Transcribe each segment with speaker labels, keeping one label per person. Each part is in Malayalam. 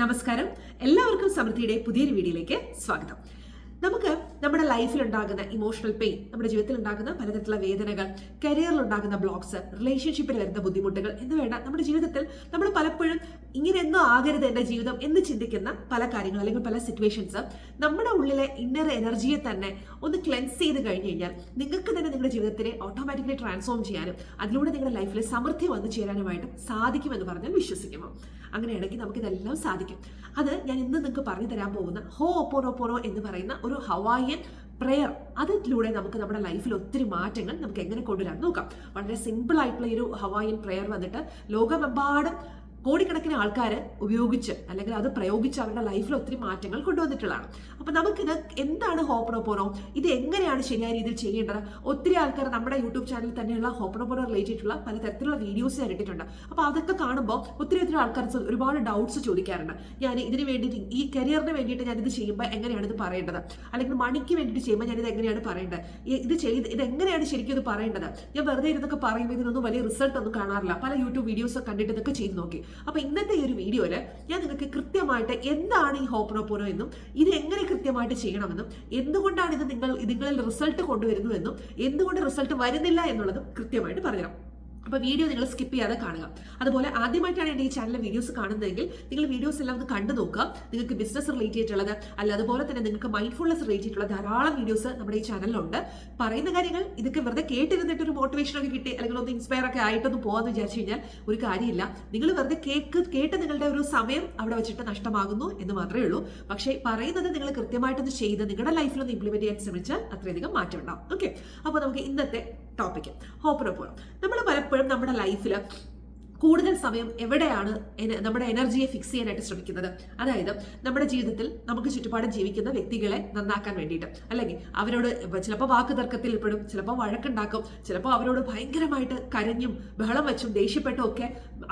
Speaker 1: നമസ്കാരം. എല്ലാവർക്കും സമൃദ്ധിയുടെ പുതിയൊരു വീഡിയോയിലേക്ക് സ്വാഗതം. നമുക്ക് നമ്മുടെ ലൈഫിൽ ഉണ്ടാകുന്ന ഇമോഷണൽ പെയിൻ നമ്മുടെ ജീവിതത്തിൽ ഉണ്ടാകുന്ന പലതരത്തിലുള്ള വേദനകൾ കരിയറിൽ ഉണ്ടാകുന്ന ബ്ലോക്സ് റിലേഷൻഷിപ്പിൽ വരുന്ന ബുദ്ധിമുട്ടുകൾ എന്ന് വേണ്ട നമ്മുടെ ജീവിതത്തിൽ നമ്മൾ പലപ്പോഴും ഇങ്ങനെയൊന്നും ആകരുത് എന്റെ ജീവിതം എന്ന് ചിന്തിക്കുന്ന പല കാര്യങ്ങൾ അല്ലെങ്കിൽ പല സിറ്റുവേഷൻസ് നമ്മുടെ ഉള്ളിലെ ഇന്നർ എനർജിയെ തന്നെ ഒന്ന് ക്ലെൻസ് ചെയ്ത് കഴിഞ്ഞ് കഴിഞ്ഞാൽ നിങ്ങൾക്ക് തന്നെ നിങ്ങളുടെ ജീവിതത്തിനെ ഓട്ടോമാറ്റിക്കലി ട്രാൻസ്ഫോം ചെയ്യാനും അതിലൂടെ നിങ്ങളുടെ ലൈഫിൽ സമൃദ്ധി വന്നു ചേരാനുമായിട്ട് സാധിക്കുമെന്ന് പറഞ്ഞാൽ വിശ്വസിക്കുമോ അങ്ങനെയാണെങ്കിൽ നമുക്കിതെല്ലാം സാധിക്കും. അത് ഞാൻ ഇന്ന് നിങ്ങൾക്ക് പറഞ്ഞു തരാൻ പോകുന്ന ഹോ ഒപ്പോറോപ്പോറോ എന്ന് പറയുന്ന ഒരു ഹവായിയൻ പ്രെയർ അതിലൂടെ നമുക്ക് നമ്മുടെ ലൈഫിൽ ഒത്തിരി മാറ്റങ്ങൾ നമുക്ക് എങ്ങനെ കൊണ്ടുവരാൻ നോക്കാം. വളരെ സിമ്പിൾ ആയിട്ടുള്ള ഒരു ഹവായിൻ പ്രെയർ വന്നിട്ട് ലോകമെമ്പാടും കോടിക്കണക്കിന് ആൾക്കാർ ഉപയോഗിച്ച് അല്ലെങ്കിൽ അത് പ്രയോഗിച്ച് അവരുടെ ലൈഫിൽ ഒത്തിരി മാറ്റങ്ങൾ കൊണ്ടുവന്നിട്ടുള്ളതാണ്. അപ്പം നമുക്കിത് എന്താണ് ഹോപ്പറോപ്പോറോ ഇത് എങ്ങനെയാണ് ശരിയായ രീതിയിൽ ചെയ്യേണ്ടത്? ഒത്തിരി ആൾക്കാർ നമ്മുടെ യൂട്യൂബ് ചാനലിൽ തന്നെയുള്ള ഹോപ്പറോപ്പോറോ റിലേറ്റ് ചെയ്തിട്ടുള്ള പലതരത്തിലുള്ള വീഡിയോസ് ഞാൻ ഇട്ടിട്ടുണ്ട്. അപ്പോൾ അതൊക്കെ കാണുമ്പോൾ ഒത്തിരി ഒത്തിരി ആൾക്കാർ ഒരുപാട് ഡൗട്ട്സ് ചോദിക്കാറുണ്ട്. ഞാൻ ഇതിന് വേണ്ടിയിട്ട് ഈ കരിയറിന് വേണ്ടിയിട്ട് ഞാനിത് ചെയ്യുമ്പോൾ എങ്ങനെയാണ് ഇത് പറയേണ്ടത്? അല്ലെങ്കിൽ മണിക്ക് വേണ്ടിയിട്ട് ചെയ്യുമ്പോൾ ഞാനിത് എങ്ങനെയാണ് പറയേണ്ടത്? ഇത് ചെയ്ത് ഇത് എങ്ങനെയാണ് ശരിക്കും ഇത് പറയേണ്ടത്? ഞാൻ വെറുതെ ഇരുന്നൊക്കെ പറയുമ്പോൾ ഇതിനൊന്നും വലിയ റിസൾട്ട് ഒന്നും കാണാറില്ല. പല യൂട്യൂബ് വീഡിയോസ് കണ്ടിട്ട് ഇതൊക്കെ ചെയ്ത് നോക്കി. അപ്പോൾ ഇന്നത്തെ ഈ ഒരു വീഡിയോയിൽ ഞാൻ നിങ്ങൾക്ക് കൃത്യമായിട്ട് എന്താണ് ഈ ഹോപ്പറോപ്പോറോ എന്നും ഇത് എങ്ങനെ കൃത്യമായിട്ട് ചെയ്യണമെന്നും എന്തുകൊണ്ടാണ് ഇത് നിങ്ങൾ നിങ്ങളിൽ റിസൾട്ട് കൊണ്ടുവരുന്നു എന്നും എന്തുകൊണ്ട് റിസൾട്ട് വരുന്നില്ല എന്നുള്ളതും കൃത്യമായിട്ട് പറഞ്ഞുതരാം. അപ്പോൾ വീഡിയോ നിങ്ങൾ സ്കിപ്പ് ചെയ്യാതെ കാണുക. അതുപോലെ ആദ്യമായിട്ടാണ് എന്റെ ഈ ചാനലിലെ വീഡിയോസ് കാണുന്നതെങ്കിൽ നിങ്ങൾ വീഡിയോസ് എല്ലാം ഒന്ന് കണ്ടു നോക്കുക. നിങ്ങൾക്ക് ബിസിനസ് റിലേറ്റ് ചെയ്തിട്ടുള്ളത് അല്ല അതുപോലെ തന്നെ നിങ്ങൾക്ക് മൈൻഡ്ഫുൾനെസ് റിലേറ്റ് ചെയ്തിട്ടുള്ള ധാരാളം വീഡിയോസ് നമ്മുടെ ഈ ചാനലിലുണ്ട് പറയുന്ന കാര്യങ്ങൾ ഇതൊക്കെ വെറുതെ കേട്ടിരുന്നിട്ട് ഒരു മോട്ടിവേഷൻ ഒക്കെ കിട്ടി അല്ലെങ്കിൽ ഒന്ന് ഇൻസ്പയർ ഒക്കെ ആയിട്ടൊന്ന് പോകാമെന്ന് വിചാരിച്ചു കഴിഞ്ഞാൽ ഒരു കാര്യമില്ല. നിങ്ങൾ വെറുതെ കേക്ക് കേട്ട് നിങ്ങളുടെ ഒരു സമയം അവിടെ വെച്ചിട്ട് നഷ്ടമാകുന്നു എന്ന് മാത്രമേ ഉള്ളൂ. പക്ഷേ പറയുന്നത് നിങ്ങൾ കൃത്യമായിട്ടൊന്ന് ചെയ്ത് നിങ്ങളുടെ ലൈഫിൽ ഒന്ന് ഇംപ്ലിമെന്റ് ചെയ്യാൻ ശ്രമിച്ചാൽ അത്രയധികം മാറ്റം ഉണ്ടാവും. ഓക്കെ അപ്പോൾ നമുക്ക് ഇന്നത്തെ ടോപ്പിക്ക് ഹോപ്പറോപ്പോഴും നമ്മൾ പലപ്പോഴും നമ്മുടെ ലൈഫിൽ കൂടുതൽ സമയം എവിടെയാണ് നമ്മുടെ എനർജിയെ ഫിക്സ് ചെയ്യാനായിട്ട് ശ്രമിക്കുന്നത്? അതായത് നമ്മുടെ ജീവിതത്തിൽ നമുക്ക് ചുറ്റുപാടും ജീവിക്കുന്ന വ്യക്തികളെ നന്നാക്കാൻ വേണ്ടിയിട്ട്. അല്ലെങ്കിൽ അവരോട് ചിലപ്പോൾ വാക്ക് തർക്കത്തിൽ പെടും ചിലപ്പോൾ വഴക്കുണ്ടാക്കും ചിലപ്പോൾ അവരോട് ഭയങ്കരമായിട്ട് കരഞ്ഞും ബഹളം വെച്ചും ദേഷ്യപ്പെട്ടും ഒക്കെ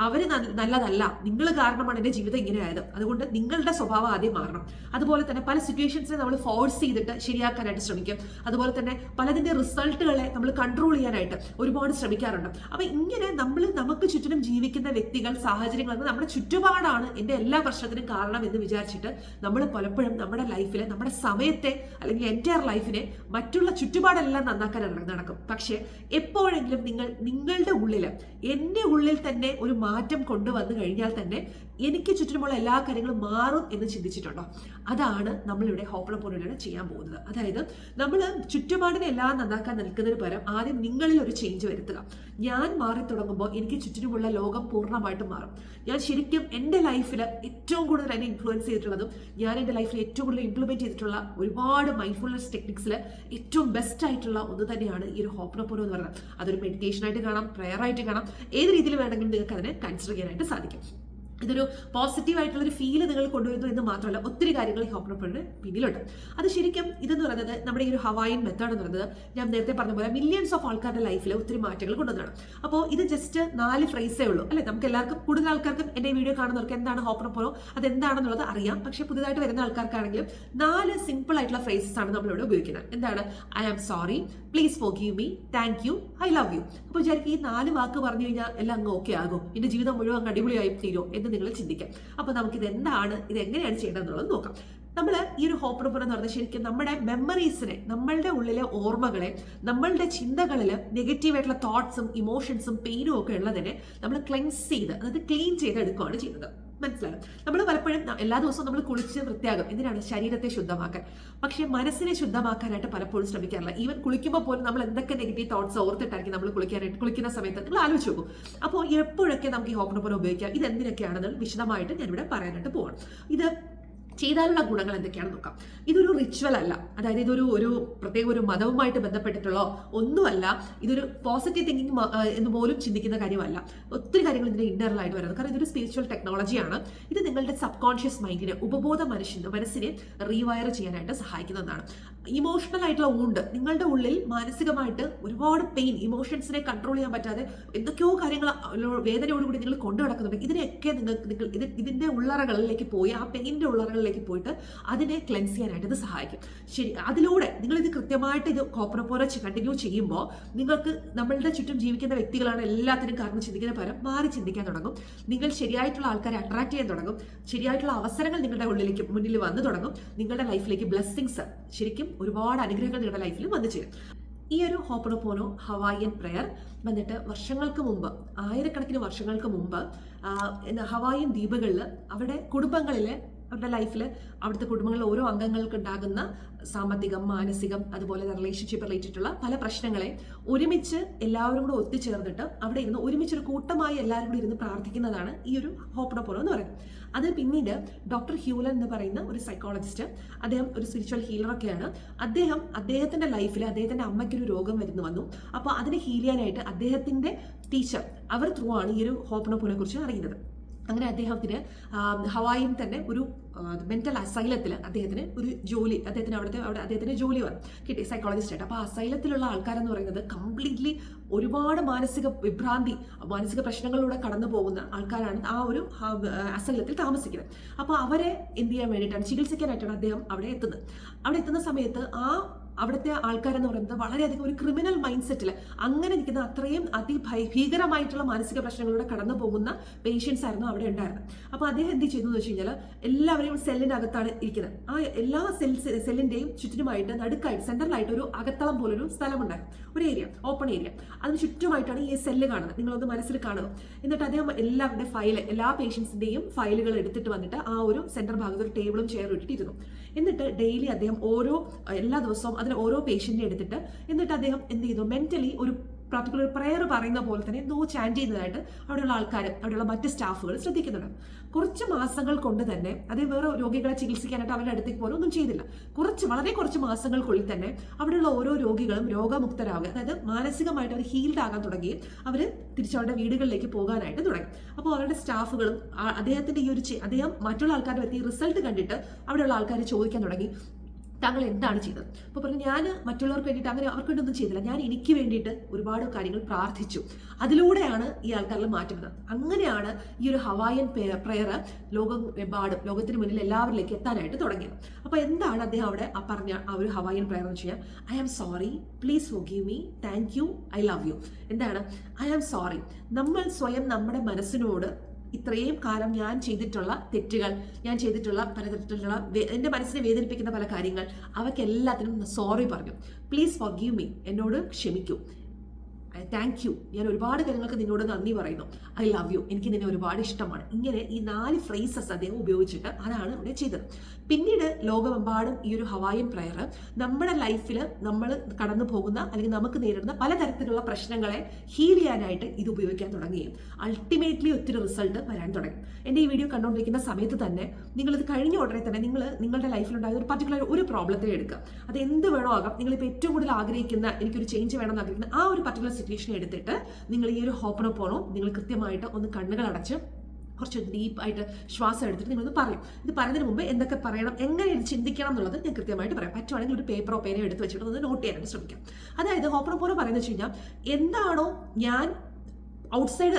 Speaker 1: അവർ നല്ലതല്ല. നിങ്ങൾ കാരണമാണ് എന്റെ ജീവിതം ഇങ്ങനെ ആയത് അതുകൊണ്ട് നിങ്ങളുടെ സ്വഭാവം ആദ്യം മാറണം. അതുപോലെ തന്നെ പല സിറ്റുവേഷൻസിനെ നമ്മൾ ഫോഴ്സ് ചെയ്തിട്ട് ശരിയാക്കാനായിട്ട് ശ്രമിക്കും. അതുപോലെ തന്നെ പലതിന്റെ റിസൾട്ടുകളെ നമ്മൾ കൺട്രോൾ ചെയ്യാനായിട്ട് ഒരുപാട് ശ്രമിക്കാറുണ്ട്. അപ്പം ഇങ്ങനെ നമ്മൾ നമുക്ക് ചുറ്റിനും ജീവിക്കുന്ന വ്യക്തികൾ സാഹചര്യങ്ങൾ നമ്മുടെ ചുറ്റുപാടാണ്. എന്റെ എല്ലാ പ്രശ്നത്തിനും കാരണം എന്ന് വിചാരിച്ചിട്ട് നമ്മൾ പലപ്പോഴും നമ്മുടെ ലൈഫിലെ നമ്മുടെ സമയത്തെ അല്ലെങ്കിൽ എന്റയർ ലൈഫിനെ മറ്റുള്ള ചുറ്റുപാടെല്ലാം നന്നാക്കാൻ നടക്കും. പക്ഷേ എപ്പോഴെങ്കിലും നിങ്ങൾ നിങ്ങളുടെ ഉള്ളിൽ എന്റെ ഉള്ളിൽ തന്നെ ഒരു മാറ്റം കൊണ്ടുവന്നു കഴിഞ്ഞാൽ തന്നെ എനിക്ക് ചുറ്റിനുമുള്ള എല്ലാ കാര്യങ്ങളും മാറും എന്ന് ചിന്തിച്ചിട്ടുണ്ടോ? അതാണ് നമ്മളിവിടെ ഹോപ്പളപ്പോലൂടെ ചെയ്യാൻ പോകുന്നത്. അതായത് നമ്മൾ ചുറ്റുപാടിനെ എല്ലാം നന്നാക്കാൻ നിൽക്കുന്നതിന് പകരം ആദ്യം നിങ്ങളിൽ ഒരു ചേഞ്ച് വരുത്തുക. ഞാൻ മാറി തുടങ്ങുമ്പോൾ എനിക്ക് ചുറ്റിനുമുള്ള ലോകം പൂർണമായിട്ടും മാറും. ഞാൻ ശരിക്കും എന്റെ ലൈഫിൽ ഏറ്റവും കൂടുതൽ എന്നെ ഇൻഫ്ലുവൻസ് ചെയ്തിട്ടുള്ളതും ഞാൻ എന്റെ ലൈഫിൽ ഏറ്റവും കൂടുതൽ ഇംപ്ലിമെന്റ് ചെയ്തിട്ടുള്ള ഒരുപാട് മൈൻഡ്ഫുൾനെസ് ടെക്നിക്സിൽ ഏറ്റവും ബെസ്റ്റ് ആയിട്ടുള്ള ഒന്ന് തന്നെയാണ് ഈ ഒരു ഹോപ്പണപ്പോരോ എന്ന് പറയുന്നത്. അതൊരു മെഡിറ്റേഷൻ ആയിട്ട് കാണാം പ്രെയർ ആയിട്ട് കാണാം. ഏത് രീതിയിൽ വേണമെങ്കിലും നിങ്ങൾക്ക് അതിനെ കൺസിഡർ ചെയ്യാനായിട്ട് സാധിക്കും. ഇതൊരു പോസിറ്റീവ് ആയിട്ടുള്ള ഒരു ഫീൽ നിങ്ങൾ കൊണ്ടുവരുന്നു എന്ന് മാത്രമല്ല ഒത്തിരി കാര്യങ്ങൾ ഈ ഹോപ്പറോപ്പറിന് പിന്നിലുണ്ട്. അത് ശരിക്കും ഇതെന്ന് പറയുന്നത് നമ്മുടെ ഈ ഒരു ഹവായൻ മെത്തേഡ് എന്ന് പറയുന്നത് ഞാൻ നേരത്തെ പറഞ്ഞ പോലെ മില്യൺസ് ഓഫ് ആൾക്കാരുടെ ലൈഫിൽ ഒത്തിരി മാറ്റങ്ങൾ കൊണ്ടുവന്നതാണ്. അപ്പോൾ ഇത് ജസ്റ്റ് നാല് ഫ്രേസേ ഉള്ളൂ. അല്ലേ? നമുക്ക് എല്ലാവർക്കും കൂടുതൽ ആൾക്കാർക്കും എന്റെ വീഡിയോ കാണുന്നവർക്ക് എന്താണ് ഹോപ്പിനൊപ്പോ അത് എന്താണെന്നുള്ളത് അറിയാം. പക്ഷേ പുതുതായിട്ട് വരുന്ന ആൾക്കാർക്കാണെങ്കിലും നാല് സിമ്പിൾ ആയിട്ടുള്ള ഫ്രേസസ് ആണ് നമ്മളിവിടെ ഉപയോഗിക്കുന്നത്. എന്താണ്? I am sorry please forgive me thank you I love you അപ്പോൾ വിചാരിക്കും ഈ നാല് വാക്ക് പറഞ്ഞു കഴിഞ്ഞാൽ എല്ലാം അങ്ങ് ഓക്കെ ആകും. എന്റെ ജീവിതം മുഴുവൻ അടിപൊളിയായി തീരുമോ എന്ന് നിങ്ങൾ ചിന്തിക്കാം. അപ്പോൾ ഇത് എന്താണ് ഇത് എങ്ങനെയാണ് ചെയ്യേണ്ടതെന്നുള്ളത് നോക്കാം. നമ്മൾ ഈ ഒരു ഹോപ്പറപ്പുറം എന്ന് പറഞ്ഞാൽ ശരിക്കും നമ്മുടെ മെമ്മറീസിനെ നമ്മളുടെ ഉള്ളിലെ ഓർമ്മകളെ നമ്മളുടെ ചിന്തകളിൽ നെഗറ്റീവായിട്ടുള്ള തോട്ട്സും ഇമോഷൻസും പെയിനും ഒക്കെ ഉള്ളതിനെ നമ്മൾ ക്ലെൻസ് ചെയ്ത് അതായത് ക്ലീൻ ചെയ്ത് എടുക്കുകയാണ് ചെയ്യുന്നത്. മനസ്സിലാകും നമ്മൾ പലപ്പോഴും എല്ലാ ദിവസവും നമ്മൾ കുളിച്ച് വൃത്തിയാകും. എന്തിനാണ്? ശരീരത്തെ ശുദ്ധമാക്കാൻ. പക്ഷേ മനസ്സിനെ ശുദ്ധമാക്കാനായിട്ട് പലപ്പോഴും ശ്രമിക്കാറില്ല. ഈവൻ കുളിക്കുമ്പോൾ പോലും നമ്മൾ എന്തൊക്കെ നെഗറ്റീവ് തോട്ട്സ് ഓർത്തിട്ടായിരിക്കും നമ്മൾ കുളിക്കാനായിട്ട് കുളിക്കുന്ന സമയത്ത് നിങ്ങൾ ആലോചിച്ച് നോക്കും. അപ്പോൾ എപ്പോഴൊക്കെ നമുക്ക് ഈ ഹോപ്പണോപ്പനം ഉപയോഗിക്കാം? ഇത് എന്തിനൊക്കെയാണെന്ന് വിശദമായിട്ട് ഞാനിവിടെ പറയാനായിട്ട് പോകണം ഇത് ചെയ്താലുള്ള ഗുണങ്ങൾ എന്തൊക്കെയാണെന്ന് നോക്കാം. ഇതൊരു റിച്വൽ അല്ല. അതായത് ഇതൊരു ഒരു പ്രത്യേക ഒരു മതവുമായിട്ട് ബന്ധപ്പെട്ടിട്ടുള്ള ഒന്നുമല്ല. ഇതൊരു പോസിറ്റീവ് തിങ്കിങ് എന്ന് പോലും ചിന്തിക്കുന്ന കാര്യമല്ല. ഒത്തിരി കാര്യങ്ങൾ ഇതിന്റെ ഇന്റർണലായിട്ട് വരുന്നത് കാരണം ഇതൊരു സ്പിരിച്വൽ ടെക്നോളജിയാണ് ഇത് നിങ്ങളുടെ സബ് കോൺഷ്യസ് മൈൻഡിനെ ഉപബോധ മനുഷ്യന് മനസ്സിനെ റീവയർ ചെയ്യാനായിട്ട് സഹായിക്കുന്നതാണ് ഇമോഷണൽ ആയിട്ടുള്ള ഊണ്ട് നിങ്ങളുടെ ഉള്ളിൽ മാനസികമായിട്ട് ഒരുപാട് പെയിൻ ഇമോഷൻസിനെ കൺട്രോൾ ചെയ്യാൻ പറ്റാതെ എന്തൊക്കെയോ കാര്യങ്ങൾ വേദനയോടുകൂടി നിങ്ങൾ കൊണ്ടു നടക്കുന്നുണ്ട്. ഇതിനെയൊക്കെ നിങ്ങൾക്ക് നിങ്ങൾ ഇത് ഇതിന്റെ ഉള്ളറകളിലേക്ക് പോയി ആ പെയിന്റെ ഉള്ളറകളിലേക്ക് പോയിട്ട് അതിനെ ക്ലെൻസ് ചെയ്യാനായിട്ട് ഇത് സഹായിക്കും. ശരി അതിലൂടെ നിങ്ങളിത് കൃത്യമായിട്ട് ഇത് കോപ്പറപ്പോരെ കണ്ടിന്യൂ ചെയ്യുമ്പോൾ നിങ്ങൾക്ക് നമ്മളുടെ ചുറ്റും ജീവിക്കുന്ന വ്യക്തികളാണ് എല്ലാത്തിനും കാരണം ചിന്തിക്കുന്ന പകരം മാറി ചിന്തിക്കാൻ തുടങ്ങും. നിങ്ങൾ ശരിയായിട്ടുള്ള ആൾക്കാരെ അട്രാക്ട് ചെയ്യാൻ തുടങ്ങും. ശരിയായിട്ടുള്ള അവസരങ്ങൾ നിങ്ങളുടെ ഉള്ളിലേക്ക് മുന്നിൽ വന്നു തുടങ്ങും. നിങ്ങളുടെ ലൈഫിലേക്ക് ബ്ലെസ്സിങ്സ് ശരിക്കും ഒരുപാട് അനുഗ്രഹങ്ങൾ നിങ്ങളുടെ ലൈഫിൽ വന്നു ചേരും. ഈ ഒരു ഹോപ്പണപ്പോനോ ഹവായിയൻ പ്രെയർ വന്നിട്ട് വർഷങ്ങൾക്ക് മുമ്പ് ആയിരക്കണക്കിന് വർഷങ്ങൾക്ക് മുമ്പ് ഹവായിൻ ദ്വീപുകളിൽ അവിടെ കുടുംബങ്ങളിൽ അവരുടെ ലൈഫിൽ അവിടുത്തെ കുടുംബങ്ങളിലെ ഓരോ അംഗങ്ങൾക്ക് ഉണ്ടാകുന്ന സാമ്പത്തികം മാനസികം അതുപോലെ റിലേഷൻഷിപ്പ് റിലേറ്റഡുള്ള പല പ്രശ്നങ്ങളെ ഒരുമിച്ച് എല്ലാവരും കൂടെ ഒത്തുചേർന്നിട്ട് അവിടെ ഇരുന്ന് ഒരുമിച്ചൊരു കൂട്ടമായി എല്ലാവരും കൂടി ഇരുന്ന് പ്രാർത്ഥിക്കുന്നതാണ് ഈ ഒരു ഹോപ്പണോപ്പോനോ എന്ന് പറയുന്നത്. അത് പിന്നീട് ഡോക്ടർ ഹ്യൂലൻ എന്ന് പറയുന്ന ഒരു സൈക്കോളജിസ്റ്റ് അദ്ദേഹം ഒരു സ്പിരിച്വൽ ഹീലറൊക്കെയാണ് അദ്ദേഹം അദ്ദേഹത്തിന്റെ ലൈഫിൽ അദ്ദേഹത്തിന്റെ അമ്മയ്ക്കൊരു രോഗം വരുന്നു വന്നു. അപ്പോൾ അതിനെ ഹീൽ ചെയ്യാനായിട്ട് അദ്ദേഹത്തിന്റെ ടീച്ചർ അവർ ത്രൂ ആണ് ഈ ഒരു ഹോപ്പണോപ്പോനെ കുറിച്ച് അറിയുന്നത്. അങ്ങനെ അദ്ദേഹത്തിന് ഹവായിൽ തന്നെ ഒരു മെന്റൽ അസൈലത്തിൽ അദ്ദേഹത്തിന് ഒരു ജോലി അദ്ദേഹത്തിന് അവിടുത്തെ അവിടെ അദ്ദേഹത്തിന് ജോലി വന്നു കിട്ടി സൈക്കോളജിസ്റ്റ് ആയിട്ട്. അപ്പോൾ അസൈലത്തിലുള്ള ആൾക്കാരെന്ന് പറയുന്നത് കംപ്ലീറ്റ്ലി ഒരുപാട് മാനസിക വിഭ്രാന്തി മാനസിക പ്രശ്നങ്ങളിലൂടെ കടന്നു പോകുന്ന ആൾക്കാരാണ് ആ ഒരു അസൈലത്തിൽ താമസിക്കുന്നത്. അപ്പോൾ അവരെ എന്ത് ചെയ്യാൻ വേണ്ടിയിട്ടാണ് ചികിത്സിക്കാനായിട്ടാണ് അദ്ദേഹം അവിടെ എത്തുന്നത്. അവിടെ എത്തുന്ന സമയത്ത് ആ അവിടുത്തെ ആൾക്കാരെന്ന് പറയുന്നത് വളരെയധികം ഒരു ക്രിമിനൽ മൈൻഡ് സെറ്റിൽ അങ്ങനെ നിൽക്കുന്ന അത്രയും അതിഭയ ഭീകരമായിട്ടുള്ള മാനസിക പ്രശ്നങ്ങളിലൂടെ കടന്നു പോകുന്ന പേഷ്യൻസ് ആയിരുന്നു അവിടെ ഉണ്ടായിരുന്നത്. അപ്പോൾ അദ്ദേഹം എന്ത് ചെയ്തു എന്ന് വെച്ച് കഴിഞ്ഞാൽ എല്ലാവരെയും സെല്ലിന്റെ അകത്താണ് ഇരിക്കുന്നത്. ആ എല്ലാ സെൽ സെല്ലിന്റെയും ചുറ്റിനുമായിട്ട് നടുക്കായിട്ട് സെന്ററിലായിട്ട് ഒരു അകത്തളം പോലൊരു സ്ഥലമുണ്ടായിരുന്നു ഒരു ഏരിയ ഓപ്പൺ ഏരിയ അതിന് ചുറ്റുമായിട്ടാണ് ഈ സെല്ല് കാണുന്നത്. നിങ്ങളൊന്ന് മനസ്സിൽ കാണുക. എന്നിട്ട് അദ്ദേഹം എല്ലാവരുടെ ഫയൽ എല്ലാ പേഷ്യൻസിന്റെയും ഫയലുകൾ എടുത്തിട്ട് വന്നിട്ട് ആ ഒരു സെന്റർ ഭാഗത്ത് ഒരു ടേബിളും ചെയറും ഇട്ടിട്ടിരുന്നു. എന്നിട്ട് ഡെയിലി അദ്ദേഹം ഓരോ എല്ലാ ദിവസവും അതിൽ ഓരോ പേഷ്യന്റെ എടുത്തിട്ട് എന്നിട്ട് അദ്ദേഹം എന്ത് ചെയ്തു? മെന്റലി ഒരു പർട്ടിക്കുലർ പ്രെയർ പറയുന്ന പോലെ തന്നെ എന്തോ ചാന്റ് ചെയ്യുന്നതായിട്ട് അവിടെയുള്ള ആൾക്കാർ അവിടെയുള്ള മറ്റ് സ്റ്റാഫുകൾ ശ്രദ്ധിക്കുന്നുണ്ട്. കുറച്ച് മാസങ്ങൾ കൊണ്ട് തന്നെ അതേ വേറെ രോഗികളെ ചികിത്സിക്കാനായിട്ട് അവരുടെ അടുത്തേക്ക് പോലും ഒന്നും ചെയ്തില്ല. കുറച്ച് വളരെ കുറച്ച് മാസങ്ങൾക്കുള്ളിൽ തന്നെ അവിടെയുള്ള ഓരോ രോഗികളും രോഗമുക്തരാകുക അതായത് മാനസികമായിട്ട് അവർ ഹീൽഡ് ആകാൻ തുടങ്ങി അവർ തിരിച്ചവരുടെ വീടുകളിലേക്ക് പോകാനായിട്ട് തുടങ്ങി. അപ്പോൾ അവരുടെ സ്റ്റാഫുകളും അദ്ദേഹത്തിന്റെ ഈ ഒരു അദ്ദേഹം മറ്റുള്ള ആൾക്കാരുടെ പറ്റി റിസൾട്ട് കണ്ടിട്ട് അവിടെയുള്ള ആൾക്കാർ ചോദിക്കാൻ തുടങ്ങി. താങ്കൾ എന്താണ് ചെയ്തത്? അപ്പോൾ പറഞ്ഞു ഞാൻ മറ്റുള്ളവർക്ക് വേണ്ടിയിട്ട് അങ്ങനെ അവർക്ക് വേണ്ടി ഒന്നും ചെയ്തില്ല. ഞാൻ എനിക്ക് വേണ്ടിയിട്ട് ഒരുപാട് കാര്യങ്ങൾ പ്രാർത്ഥിച്ചു. അതിലൂടെയാണ് ഈ ആൾക്കാരിൽ മാറ്റം വന്നത്. അങ്ങനെയാണ് ഈ ഒരു ഹവായൻ പ്രെയർ ലോകമെമ്പാടും ലോകത്തിന് മുന്നിൽ എല്ലാവരിലേക്ക് എത്താനായിട്ട് തുടങ്ങിയത്. അപ്പോൾ എന്താണ് അദ്ദേഹം അവിടെ ആ പറഞ്ഞ ആ ഒരു ഹവായൻ പ്രെയർ എന്ന് വെച്ച് I am sorry please forgive me thank you I love you എന്താണ്? ഐ ആം സോറി നമ്മൾ സ്വയം നമ്മുടെ മനസ്സിനോട് ഇത്രയും കാലം ഞാൻ ചെയ്തിട്ടുള്ള തെറ്റുകൾ ഞാൻ ചെയ്തിട്ടുള്ള പലതരത്തിലുള്ള എന്റെ മനസ്സിനെ വേദനിപ്പിക്കുന്ന പല കാര്യങ്ങൾ അവയ്ക്കെല്ലാത്തിനും സോറി പറഞ്ഞു. പ്ലീസ് ഫോർ ഗീവ് മീ എന്നോട് ക്ഷമിക്കൂ. താങ്ക് യു ഞാൻ ഒരുപാട് കാര്യങ്ങൾക്ക് നിന്നോട് നന്ദി പറയുന്നു. ഐ ലവ് യു എനിക്ക് നിന്നെ ഒരുപാട് ഇഷ്ടമാണ്. ഇങ്ങനെ ഈ നാല് ഫ്രേസസ് അദ്ദേഹം ഉപയോഗിച്ചിട്ട് അതാണ് ഇവിടെ ചെയ്തത്. പിന്നീട് ലോകമെമ്പാടും ഈ ഒരു ഹവായൻ പ്രയർ നമ്മുടെ ലൈഫിൽ നമ്മൾ കടന്നു പോകുന്ന അല്ലെങ്കിൽ നമുക്ക് നേരിടുന്ന പലതരത്തിലുള്ള പ്രശ്നങ്ങളെ ഹീൽ ചെയ്യാനായിട്ട് ഇത് ഉപയോഗിക്കാൻ തുടങ്ങുകയും അൾട്ടിമേറ്റ്ലി ഒത്തിരി റിസൾട്ട് വരാൻ തുടങ്ങി. എന്റെ ഈ വീഡിയോ കണ്ടുകൊണ്ടിരിക്കുന്ന സമയത്ത് തന്നെ നിങ്ങളിത് കഴിഞ്ഞ ഉടനെ തന്നെ നിങ്ങൾ നിങ്ങളുടെ ലൈഫിലുണ്ടായ ഒരു പർട്ടിക്കുലർ ഒരു പ്രോബ്ലത്തെ എടുക്കുക. അത് എന്ത് വേണോ ആകാം. നിങ്ങളിപ്പോൾ ഏറ്റവും കൂടുതൽ ആഗ്രഹിക്കുന്ന എനിക്കൊരു ചേഞ്ച് വേണമെന്ന് ആഗ്രഹിക്കുന്ന ആ ഒരു പർട്ടിക്കുലർ സിറ്റുവേഷൻ എടുത്തിട്ട് നിങ്ങൾ ഈ ഒരു ഹോപ്പണോ പോണോ നിങ്ങൾ കൃത്യമായിട്ട് ഒന്ന് കണ്ണുകൾ അടച്ച് കുറച്ച് ഡീപ്പ് ആയിട്ട് ശ്വാസം എടുത്തിട്ട് നിങ്ങളൊന്ന് പറയും. ഇത് പറയുന്നതിന് മുമ്പ് എന്തൊക്കെ പറയണം എങ്ങനെ ചിന്തിക്കണം എന്നുള്ളത് ഞാൻ കൃത്യമായിട്ട് പറയാം. പറ്റുവാണെങ്കിൽ ഒരു പേപ്പറോ പേനയോ എടുത്ത് വെച്ചിട്ട് ഒന്ന് നോട്ട് ചെയ്യാനായിട്ട് ശ്രമിക്കാം. അതായത് ഹോപ്പണോ പോലെ പറയുന്നത് വെച്ച് കഴിഞ്ഞാൽ എന്താണോ ഞാൻ ഔട്ട്സൈഡ്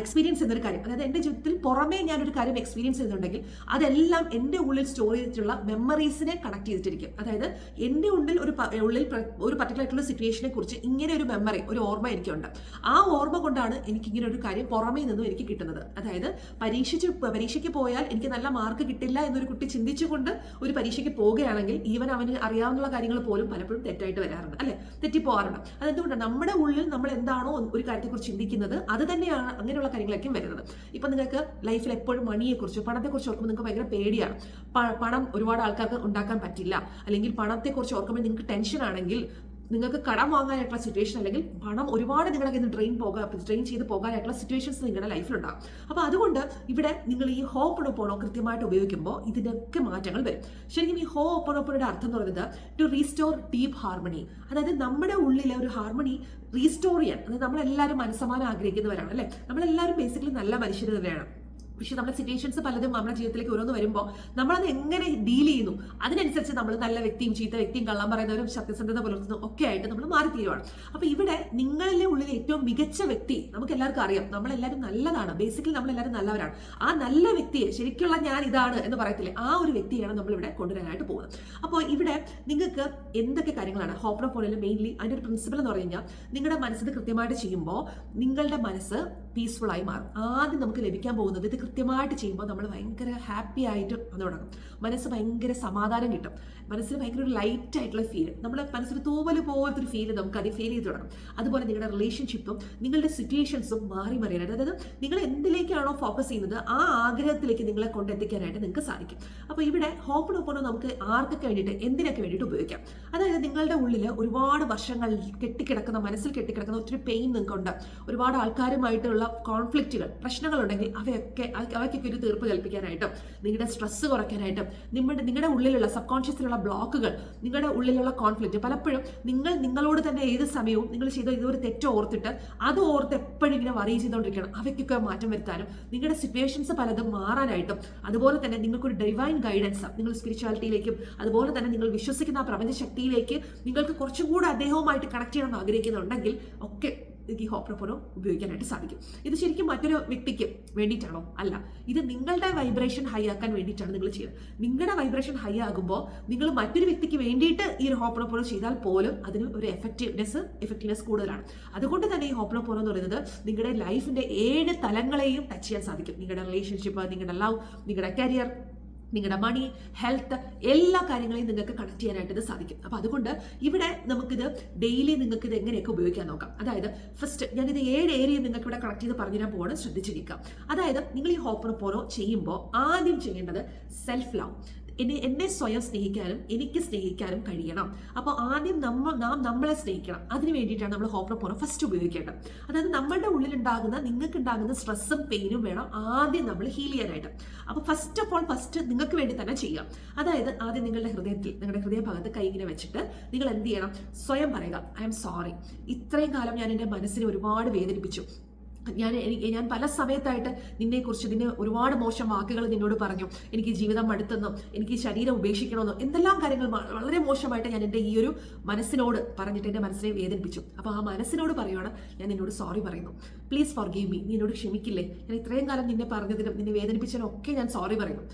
Speaker 1: എക്സ്പീരിയൻസ് എന്നൊരു കാര്യം. അതായത് എന്റെ ജീവിതത്തിൽ പുറമേ ഞാനൊരു കാര്യം എക്സ്പീരിയൻസ് ചെയ്യുന്നുണ്ടെങ്കിൽ അതെല്ലാം എന്റെ ഉള്ളിൽ സ്റ്റോർ ചെയ്തിട്ടുള്ള മെമ്മറീസിനെ കണക്ട് ചെയ്തിട്ടിരിക്കും. അതായത് എന്റെ ഉള്ളിൽ ഒരു ഉള്ളിൽ ഒരു പർട്ടിക്കുലർ ആയിട്ടുള്ള സിറ്റുവേഷനെ കുറിച്ച് ഇങ്ങനെ ഒരു മെമ്മറി ഒരു ഓർമ്മ എനിക്കുണ്ട്. ആ ഓർമ്മ കൊണ്ടാണ് എനിക്ക് ഇങ്ങനെ ഒരു കാര്യം പുറമേ നിന്നും എനിക്ക് കിട്ടുന്നത്. അതായത് പരീക്ഷിച്ച് പരീക്ഷയ്ക്ക് പോയാൽ എനിക്ക് നല്ല മാർക്ക് കിട്ടില്ല എന്നൊരു കുട്ടി ചിന്തിച്ചുകൊണ്ട് ഒരു പരീക്ഷയ്ക്ക് പോവുകയാണെങ്കിൽ ഈവൻ അവന് അറിയാവുന്ന കാര്യങ്ങൾ പോലും പലപ്പോഴും തെറ്റായിട്ട് വരാറുണ്ട്. അല്ലെ? തെറ്റിപ്പോകാറുണ്ട് അതെന്തുകൊണ്ടാണ്? നമ്മുടെ ഉള്ളിൽ നമ്മൾ എന്താണോ ഒരു കാര്യത്തെക്കുറിച്ച് ചിന്തിക്കുന്നത് അത് തന്നെയാണ് അങ്ങനെയുള്ള കാര്യങ്ങളൊക്കെ വരുന്നത്. ഇപ്പം നിങ്ങൾക്ക് ലൈഫിൽ എപ്പോഴും മണിയെക്കുറിച്ച് പണത്തെക്കുറിച്ച് ഓർക്കുമ്പോൾ നിങ്ങൾക്ക് ഭയങ്കര പേടിയാണ്. പണം ഒരുപാട് ആൾക്കാർക്ക് ഉണ്ടാക്കാൻ പറ്റില്ല. അല്ലെങ്കിൽ പണത്തെക്കുറിച്ച് ഓർക്കുമ്പോൾ നിങ്ങൾക്ക് ടെൻഷൻ ആണെങ്കിൽ നിങ്ങൾക്ക് കടം വാങ്ങാനായിട്ടുള്ള സിറ്റുവേഷൻ അല്ലെങ്കിൽ പണം ഒരുപാട് നിങ്ങളുടെ കയ്യിൽ ഡ്രെയിൻ പോകാൻ ഡ്രെയിൻ ചെയ്ത് പോകാനായിട്ടുള്ള സിറ്റുവേഷൻസ് നിങ്ങളുടെ ലൈഫിലുണ്ടാകും അപ്പോൾ അതുകൊണ്ട് ഇവിടെ നിങ്ങൾ ഈ ഹോപ്പണോ പോണോ കൃത്യമായിട്ട് ഉപയോഗിക്കുമ്പോൾ ഇതിനൊക്കെ മാറ്റങ്ങൾ വരും. ശരിക്കും ഈ ഹോ ഓപ്പണോപ്പണയുടെ അർത്ഥം എന്ന് പറയുന്നത് ടു റീസ്റ്റോർ ഡീപ് ഹാർമണി അതായത് നമ്മുടെ ഉള്ളിലെ ഒരു ഹാർമണി റീസ്റ്റോർ ചെയ്യാൻ. അതായത് നമ്മളെല്ലാവരും മനസ്സമാനം ആഗ്രഹിക്കുന്നവരാണ് അല്ലേ? നമ്മളെല്ലാവരും ബേസിക്കലി നല്ല മനുഷ്യർ തന്നെയാണ്. പക്ഷെ നമ്മുടെ സിറ്റുവേഷൻസ് പലതും നമ്മുടെ ജീവിതത്തിലേക്ക് ഓരോന്ന് വരുമ്പോൾ നമ്മളത് എങ്ങനെ ഡീൽ ചെയ്യുന്നു? അതിനനുസരിച്ച് നമ്മൾ നല്ല വ്യക്തിയും ചീത്ത വ്യക്തിയും കള്ളം പറയുന്നവരും സത്യസന്ധത പുലർത്തുന്നതും ഒക്കെ ആയിട്ട് നമ്മൾ മാറി തീരുവാണ്. അപ്പൊ ഇവിടെ നിങ്ങളിലെ ഉള്ളിൽ ഏറ്റവും മികച്ച വ്യക്തി നമുക്ക് എല്ലാവർക്കും അറിയാം. നമ്മളെല്ലാവരും നല്ലതാണ്. ബേസിക്കലി നമ്മളെല്ലാവരും നല്ലവരാണ്. ആ നല്ല വ്യക്തിയെ ശരിക്കുള്ള ഞാൻ ഇതാണ് എന്ന് പറയത്തില്ലേ? ആ ഒരു വ്യക്തിയാണ് നമ്മൾ ഇവിടെ കൊണ്ടുവരാനായിട്ട് പോകുന്നത്. അപ്പോൾ ഇവിടെ നിങ്ങൾക്ക് എന്തൊക്കെ കാര്യങ്ങളാണ്? ഹോപ്രോ ഫോണിൽ മെയിൻലി അതിന്റെ ഒരു പ്രിൻസിപ്പൽ എന്ന് പറഞ്ഞു കഴിഞ്ഞാൽ നിങ്ങളുടെ മനസ്സിൽ കൃത്യമായിട്ട് ചെയ്യുമ്പോൾ നിങ്ങളുടെ മനസ്സ് പീസ്ഫുൾ ആയി മാറും. ആദ്യം നമുക്ക് ലഭിക്കാൻ പോകുന്നത് ഇത് കൃത്യമായിട്ട് ചെയ്യുമ്പോൾ നമ്മൾ ഭയങ്കര ഹാപ്പി ആയിട്ട് തുടങ്ങും. മനസ്സ് ഭയങ്കര സമാധാനം കിട്ടും. മനസ്സിൽ ഭയങ്കര ഒരു ലൈറ്റ് ആയിട്ടുള്ള ഫീൽ നമ്മുടെ മനസ്സിൽ തോവൽ പോലത്തെ ഒരു ഫീൽ നമുക്ക് അത് ഫീൽ ചെയ്ത് തുടങ്ങും. അതുപോലെ നിങ്ങളുടെ റിലേഷൻഷിപ്പും നിങ്ങളുടെ സിറ്റുവേഷൻസും മാറി മറിയാനായിട്ട്. അതായത് നിങ്ങൾ എന്തിലേക്കാണോ ഫോക്കസ് ചെയ്യുന്നത് ആ ആഗ്രഹത്തിലേക്ക് നിങ്ങളെ കൊണ്ടെത്തിക്കാനായിട്ട് നിങ്ങൾക്ക് സാധിക്കും. അപ്പോൾ ഇവിടെ ഹോപ്പ് ഓപ്പണോ നമുക്ക് ആർക്കൊക്കെ വേണ്ടിയിട്ട് എന്തിനൊക്കെ വേണ്ടിയിട്ട് ഉപയോഗിക്കാം? അതായത് നിങ്ങളുടെ ഉള്ളിൽ ഒരുപാട് വർഷങ്ങൾ കെട്ടിക്കിടക്കുന്ന മനസ്സിൽ കെട്ടിക്കിടക്കുന്ന ഒത്തിരി പെയിൻ നിങ്ങൾക്കുണ്ട് ഒരുപാട് ആൾക്കാരുമായിട്ടുള്ള കോൺഫ്ലിക്റ്റുകൾ പ്രശ്നങ്ങളുണ്ടെങ്കിൽ അവയൊക്കെ അവയ്ക്കൊക്കെ ഒരു തീർപ്പ് കൽപ്പിക്കാനായിട്ടും നിങ്ങളുടെ സ്ട്രെസ് കുറയ്ക്കാനായിട്ടും നിങ്ങളുടെ നിങ്ങളുടെ ഉള്ളിലുള്ള സബ് കോൺഷ്യസിലുള്ള ബ്ലോക്കുകൾ നിങ്ങളുടെ ഉള്ളിലുള്ള കോൺഫ്ലിക്റ്റ് പലപ്പോഴും നിങ്ങൾ നിങ്ങളോട് തന്നെ ഏത് സമയവും നിങ്ങൾ ചെയ്ത ഇതൊരു തെറ്റ് ഓർത്തിട്ട് അത് ഓർത്ത് എപ്പോഴും ഇങ്ങനെ വറി ചെയ്തുകൊണ്ടിരിക്കണം അവയ്ക്കൊക്കെ മാറ്റം വരുത്താനും നിങ്ങളുടെ സിറ്റുവേഷൻസ് പലതും മാറാനായിട്ടും അതുപോലെ തന്നെ നിങ്ങൾക്കൊരു ഡിവൈൻ ഗൈഡൻസ് നിങ്ങൾ സ്പിരിച്വാലിറ്റിയിലേക്കും അതുപോലെ തന്നെ നിങ്ങൾ വിശ്വസിക്കുന്ന ആ പ്രപഞ്ച ശക്തിയിലേക്ക് നിങ്ങൾക്ക് കുറച്ചും കൂടെ അദ്ദേഹവുമായിട്ട് കണക്ട് ചെയ്യണം ആഗ്രഹിക്കുന്നുണ്ടെങ്കിൽ ഒക്കെ ഈ ഹോപ്രപ്പോനോ ഉപയോഗിക്കാനായിട്ട് സാധിക്കും. ഇത് ശരിക്കും മറ്റൊരു വ്യക്തിക്ക് വേണ്ടിയിട്ടാണോ? അല്ല. ഇത് നിങ്ങളുടെ വൈബ്രേഷൻ ഹൈ ആക്കാൻ വേണ്ടിയിട്ടാണ് നിങ്ങൾ ചെയ്യുന്നത്. നിങ്ങളുടെ വൈബ്രേഷൻ ഹൈ ആകുമ്പോൾ നിങ്ങൾ മറ്റൊരു വ്യക്തിക്ക് വേണ്ടിയിട്ട് ഈ ഒരു ഹോപ്രപ്പോനോ ചെയ്താൽ പോലും അതിന് ഒരു എഫക്റ്റീവ്നെസ് എഫക്റ്റീവ്നെസ് കൂടുതലാണ്. അതുകൊണ്ട് തന്നെ ഈ ഹോപ്രപ്പോനോ എന്ന് പറയുന്നത് നിങ്ങളുടെ ലൈഫിന്റെ ഏഴ് തലങ്ങളെയും ടച്ച് ചെയ്യാൻ സാധിക്കും. നിങ്ങളുടെ റിലേഷൻഷിപ്പ് നിങ്ങളുടെ ലവ് നിങ്ങളുടെ കരിയർ നിങ്ങളുടെ മണി ഹെൽത്ത് എല്ലാ കാര്യങ്ങളെയും നിങ്ങൾക്ക് കണക്ട് ചെയ്യാനായിട്ട് ഇത് സാധിക്കും. അപ്പോൾ അതുകൊണ്ട് ഇവിടെ നമുക്കിത് ഡെയിലി നിങ്ങൾക്ക് ഇത് എങ്ങനെയൊക്കെ ഉപയോഗിക്കാൻ നോക്കാം. അതായത് ഫസ്റ്റ് ഞാനിത് ഏഴ് ഏരിയ നിങ്ങൾക്ക് ഇവിടെ കണക്ട് ചെയ്ത് പറഞ്ഞു തരാൻ പോകണം ശ്രദ്ധിച്ചിരിക്കാം അതായത് നിങ്ങൾ ഈ ഹോപ്പർ പോറോ ചെയ്യുമ്പോൾ ആദ്യം ചെയ്യേണ്ടത് സെൽഫ് ലവ് എന്നെ എന്നെ സ്വയം സ്നേഹിക്കാനും എനിക്ക് സ്നേഹിക്കാനും കഴിയണം. അപ്പോൾ ആദ്യം നമ്മൾ നാം നമ്മളെ സ്നേഹിക്കണം. അതിന് വേണ്ടിയിട്ടാണ് നമ്മൾ ഹോപ്പർ പോറോ ഫസ്റ്റ് ഉപയോഗിക്കേണ്ടത്. അതായത് നമ്മളുടെ ഉള്ളിലുണ്ടാകുന്ന നിങ്ങൾക്ക് ഉണ്ടാകുന്ന സ്ട്രെസ്സും പെയിനും വേണം ആദ്യം നമ്മൾ ഹീൽ ചെയ്യാനായിട്ട്. അപ്പോൾ ഫസ്റ്റ് ഓഫ് ഓൾ ഫസ്റ്റ് നിങ്ങൾക്ക് വേണ്ടി തന്നെ ചെയ്യാം അതായത് ആദ്യം നിങ്ങളുടെ ഹൃദയത്തിൽ നിങ്ങളുടെ ഹൃദയഭാഗത്ത് കൈ ഇങ്ങനെ വെച്ചിട്ട് നിങ്ങൾ എന്ത് ചെയ്യണം? സ്വയം പറയുക ഐ എം സോറി ഇത്രയും കാലം ഞാൻ എന്റെ മനസ്സിനെ ഒരുപാട് വേദനിപ്പിച്ചു. ഞാൻ എനിക്ക് ഞാൻ പല സമയത്തായിട്ട് നിന്നെക്കുറിച്ച് നിന്നെ ഒരുപാട് മോശം വാക്കുകൾ നിന്നോട് പറഞ്ഞു. എനിക്ക് ജീവിതം മടുത്തെന്നും എനിക്ക് ശരീരം ഉപേക്ഷിക്കണമെന്നും എന്തെല്ലാം കാര്യങ്ങൾ വളരെ മോശമായിട്ട് ഞാൻ എന്റെ ഈ ഒരു മനസ്സിനോട് പറഞ്ഞിട്ട് എന്റെ മനസ്സിനെ വേദനിപ്പിച്ചു. അപ്പോൾ ആ മനസ്സിനോട് പറയുവാണ് ഞാൻ നിന്നോട് സോറി പറയുന്നു. പ്ലീസ് ഫോർ ഗീവ് മീ നീ എന്നോട് ക്ഷമിക്കില്ലേ? ഞാൻ ഇത്രയും കാലം നിന്നെ പറഞ്ഞതിനും നിന്നെ വേദനിപ്പിച്ചതിനും ഒക്കെ ഞാൻ സോറി പറയുന്നു.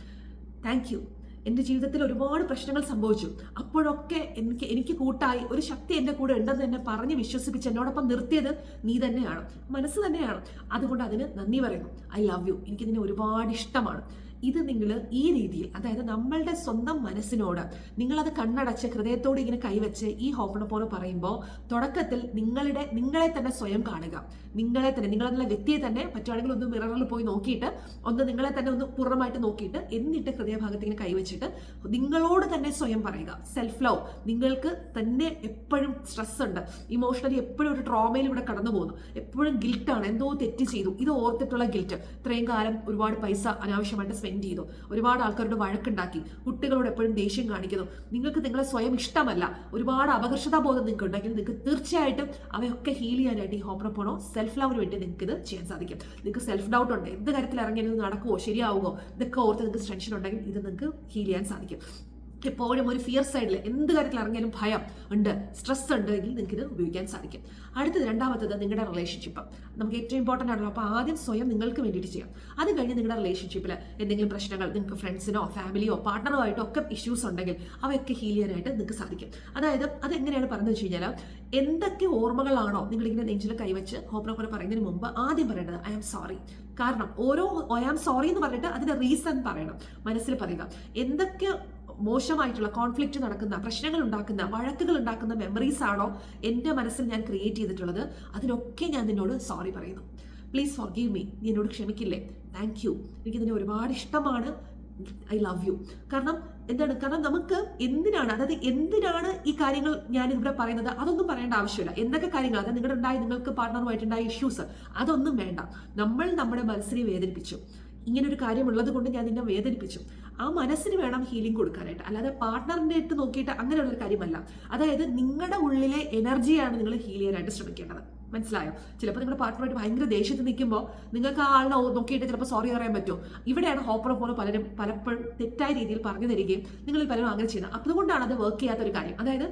Speaker 1: താങ്ക് യു എന്റെ ജീവിതത്തിൽ ഒരുപാട് പ്രശ്നങ്ങൾ സംഭവിച്ചു. അപ്പോഴൊക്കെ എനിക്ക് എനിക്ക് കൂട്ടായി ഒരു ശക്തി എന്റെ കൂടെ ഉണ്ടെന്ന് എന്നെ പറഞ്ഞ് വിശ്വസിപ്പിച്ച് എന്നോടൊപ്പം നിർത്തിയത് നീ തന്നെയാണ്. മനസ്സ് തന്നെയാണ്. അതുകൊണ്ട് അതിന് നന്ദി പറയുന്നു. ഐ ലവ് യു എനിക്കിതിനെ ഒരുപാട് ഇഷ്ടമാണ്. ഇത് നിങ്ങൾ ഈ രീതിയിൽ അതായത് നമ്മളുടെ സ്വന്തം മനസ്സിനോട് നിങ്ങളത് കണ്ണടച്ച് ഹൃദയത്തോട് ഇങ്ങനെ കൈവച്ച് ഈ ഹോപ്പണപ്പോണ് പറയുമ്പോൾ തുടക്കത്തിൽ നിങ്ങളുടെ നിങ്ങളെ തന്നെ സ്വയം കാണുക. നിങ്ങളെ തന്നെ നിങ്ങളെന്നുള്ള വ്യക്തിയെ തന്നെ പറ്റുവാണെങ്കിൽ ഒന്ന് മിററിൽ പോയി നോക്കിയിട്ട് ഒന്ന് നിങ്ങളെ തന്നെ ഒന്ന് പൂർണമായിട്ട് നോക്കിയിട്ട് എന്നിട്ട് ഹൃദയഭാഗത്ത് ഇങ്ങനെ കൈവച്ചിട്ട് നിങ്ങളോട് തന്നെ സ്വയം പറയുക. സെൽഫ് ലവ് നിങ്ങൾക്ക് തന്നെ എപ്പോഴും സ്ട്രെസ് ഉണ്ട്. ഇമോഷണലി എപ്പോഴും ഒരു ട്രോമയിൽ ഇവിടെ കടന്നു പോകുന്നു. എപ്പോഴും ഗിൽട്ടാണ് എന്തോ തെറ്റ് ചെയ്തു. ഇത് ഓർത്തിട്ടുള്ള ഗിൽറ്റ് ഇത്രയും കാലം ഒരുപാട് പൈസ അനാവശ്യമായിട്ട് സ്പെൻഡ് ചെയ്തു. ഒരുപാട് ആൾക്കാരോട് വഴക്കുണ്ടാക്കി. കുട്ടികളോട് എപ്പോഴും ദേഷ്യം കാണിക്കുന്നു. നിങ്ങൾക്ക് നിങ്ങളെ സ്വയം ഇഷ്ടമല്ല. ഒരുപാട് അപകർഷതാബോധം നിങ്ങൾക്ക് ഉണ്ടെങ്കിൽ നിങ്ങൾക്ക് തീർച്ചയായിട്ടും അവയൊക്കെ ഹീൽ ചെയ്യാനായിട്ട് ഈ ഹോപ്രപ്പോണോ സെൽഫ് ലവിന് വേണ്ടി നിങ്ങൾക്ക് ഇത് ചെയ്യാൻ സാധിക്കും. നിങ്ങൾക്ക് സെൽഫ് ഡൗട്ട് ഉണ്ട്. എന്ത് കാര്യത്തിൽ ഇറങ്ങിയത് നടക്കുമോ ശരിയാവുമോ ഇതൊക്കെ ഓർത്ത് നിങ്ങൾക്ക് ടെൻഷൻ ഉണ്ടെങ്കിൽ ഇത് നിങ്ങൾക്ക് ഹീൽ ചെയ്യാൻ സാധിക്കും. എപ്പോഴും ഒരു ഫിയർ സൈഡിൽ എന്ത് കാര്യത്തിൽ ഇറങ്ങിയാലും ഭയം ഉണ്ട് സ്ട്രെസ് ഉണ്ടെങ്കിൽ നിങ്ങൾക്ക് ഇത് ഉപയോഗിക്കാൻ സാധിക്കും. അടുത്തത് രണ്ടാമത്തത് നിങ്ങളുടെ റിലേഷൻഷിപ്പ് നമുക്ക് ഏറ്റവും ഇമ്പോർട്ടന്റ് ആണല്ലോ അപ്പോൾ ആദ്യം സ്വയം നിങ്ങൾക്ക് വേണ്ടിയിട്ട് ചെയ്യാം. അത് കഴിഞ്ഞ് നിങ്ങളുടെ റിലേഷൻഷിപ്പിൽ എന്തെങ്കിലും പ്രശ്നങ്ങൾ നിങ്ങൾക്ക് ഫ്രണ്ട്സിനോ ഫാമിലിയോ പാർട്ണറോ ആയിട്ടോ ഒക്കെ ഇഷ്യൂസ് ഉണ്ടെങ്കിൽ അവയൊക്കെ ഹീൽ ചെയ്യാനായിട്ട് നിങ്ങൾക്ക് സാധിക്കും. അതായത് അത് എങ്ങനെയാണ് പറഞ്ഞു വെച്ച് കഴിഞ്ഞാൽ എന്തൊക്കെ ഓർമ്മകളാണോ നിങ്ങളിങ്ങനെ നെഞ്ചിൽ കൈവച്ച് ഹോപ്രോ പറയുന്നതിന് മുമ്പ് ആദ്യം പറയേണ്ടത് ഐ ആം സോറി കാരണം ഓരോ ഐ ആം സോറി എന്ന് പറഞ്ഞിട്ട് അതിന്റെ റീസൺ പറയണം മനസ്സിൽ പറയുക. എന്തൊക്കെ മോശമായിട്ടുള്ള കോൺഫ്ലിക്റ്റ് നടക്കുന്ന പ്രശ്നങ്ങൾ ഉണ്ടാക്കുന്ന വഴക്കുകൾ ഉണ്ടാക്കുന്ന മെമ്മറീസ് ആണോ എന്റെ മനസ്സിൽ ഞാൻ ക്രിയേറ്റ് ചെയ്തിട്ടുള്ളത്? അതിനൊക്കെ ഞാൻ നിന്നോട് സോറി പറയുന്നു. പ്ലീസ് ഫോർ ഗീവ് മീ നീ എന്നോട് ക്ഷമിക്കില്ലേ? താങ്ക് യു എനിക്ക് നിന്നെ ഒരുപാട് ഇഷ്ടമാണ്. ഐ ലവ് യു കാരണം എന്താണ്? കാരണം നമുക്ക് എന്തിനാണ്? അതായത് എന്തിനാണ് ഈ കാര്യങ്ങൾ ഞാൻ ഇവിടെ പറയുന്നത്? അതൊന്നും പറയേണ്ട ആവശ്യമില്ല. എന്തൊക്കെ കാര്യങ്ങൾ അതായത് നിങ്ങളുടെ ഉണ്ടായി നിങ്ങൾക്ക് പാർട്ട്ണറുമായിട്ടുണ്ടായ ഇഷ്യൂസ് അതൊന്നും വേണ്ട. നമ്മൾ നമ്മുടെ മനസ്സിനെ വേദനിപ്പിച്ചു. ഇങ്ങനൊരു കാര്യം ഉള്ളത് കൊണ്ട് ഞാൻ നിന്നെ വേദനിപ്പിച്ചു. ആ മനസ്സിന് വേണം ഹീലിംഗ് കൊടുക്കാനായിട്ട്. അല്ലാതെ പാർട്ണറിന്റെ അടുത്ത് നോക്കിയിട്ട് അങ്ങനെയുള്ളൊരു കാര്യമല്ല. അതായത് നിങ്ങളുടെ ഉള്ളിലെ എനർജിയാണ് നിങ്ങൾ ഹീൽ ചെയ്യാനായിട്ട് ശ്രമിക്കേണ്ടത്. മനസ്സിലായോ? ചിലപ്പോൾ നിങ്ങളുടെ പാർട്ട്ണറായിട്ട് ഭയങ്കര ദേഷ്യത്തിൽ നിൽക്കുമ്പോൾ നിങ്ങൾക്ക് ആ ആളിനെ നോക്കിയിട്ട് ചിലപ്പോൾ സോറി പറയാൻ പറ്റും. ഇവിടെയാണ് ഹോപ്പറോ പോലെ പലരും പലപ്പോഴും തെറ്റായ രീതിയിൽ പറഞ്ഞു തരികയും നിങ്ങൾ പലരും അങ്ങനെ ചെയ്യുന്നത്. അതുകൊണ്ടാണ് അത് വർക്ക് ചെയ്യാത്ത ഒരു കാര്യം. അതായത്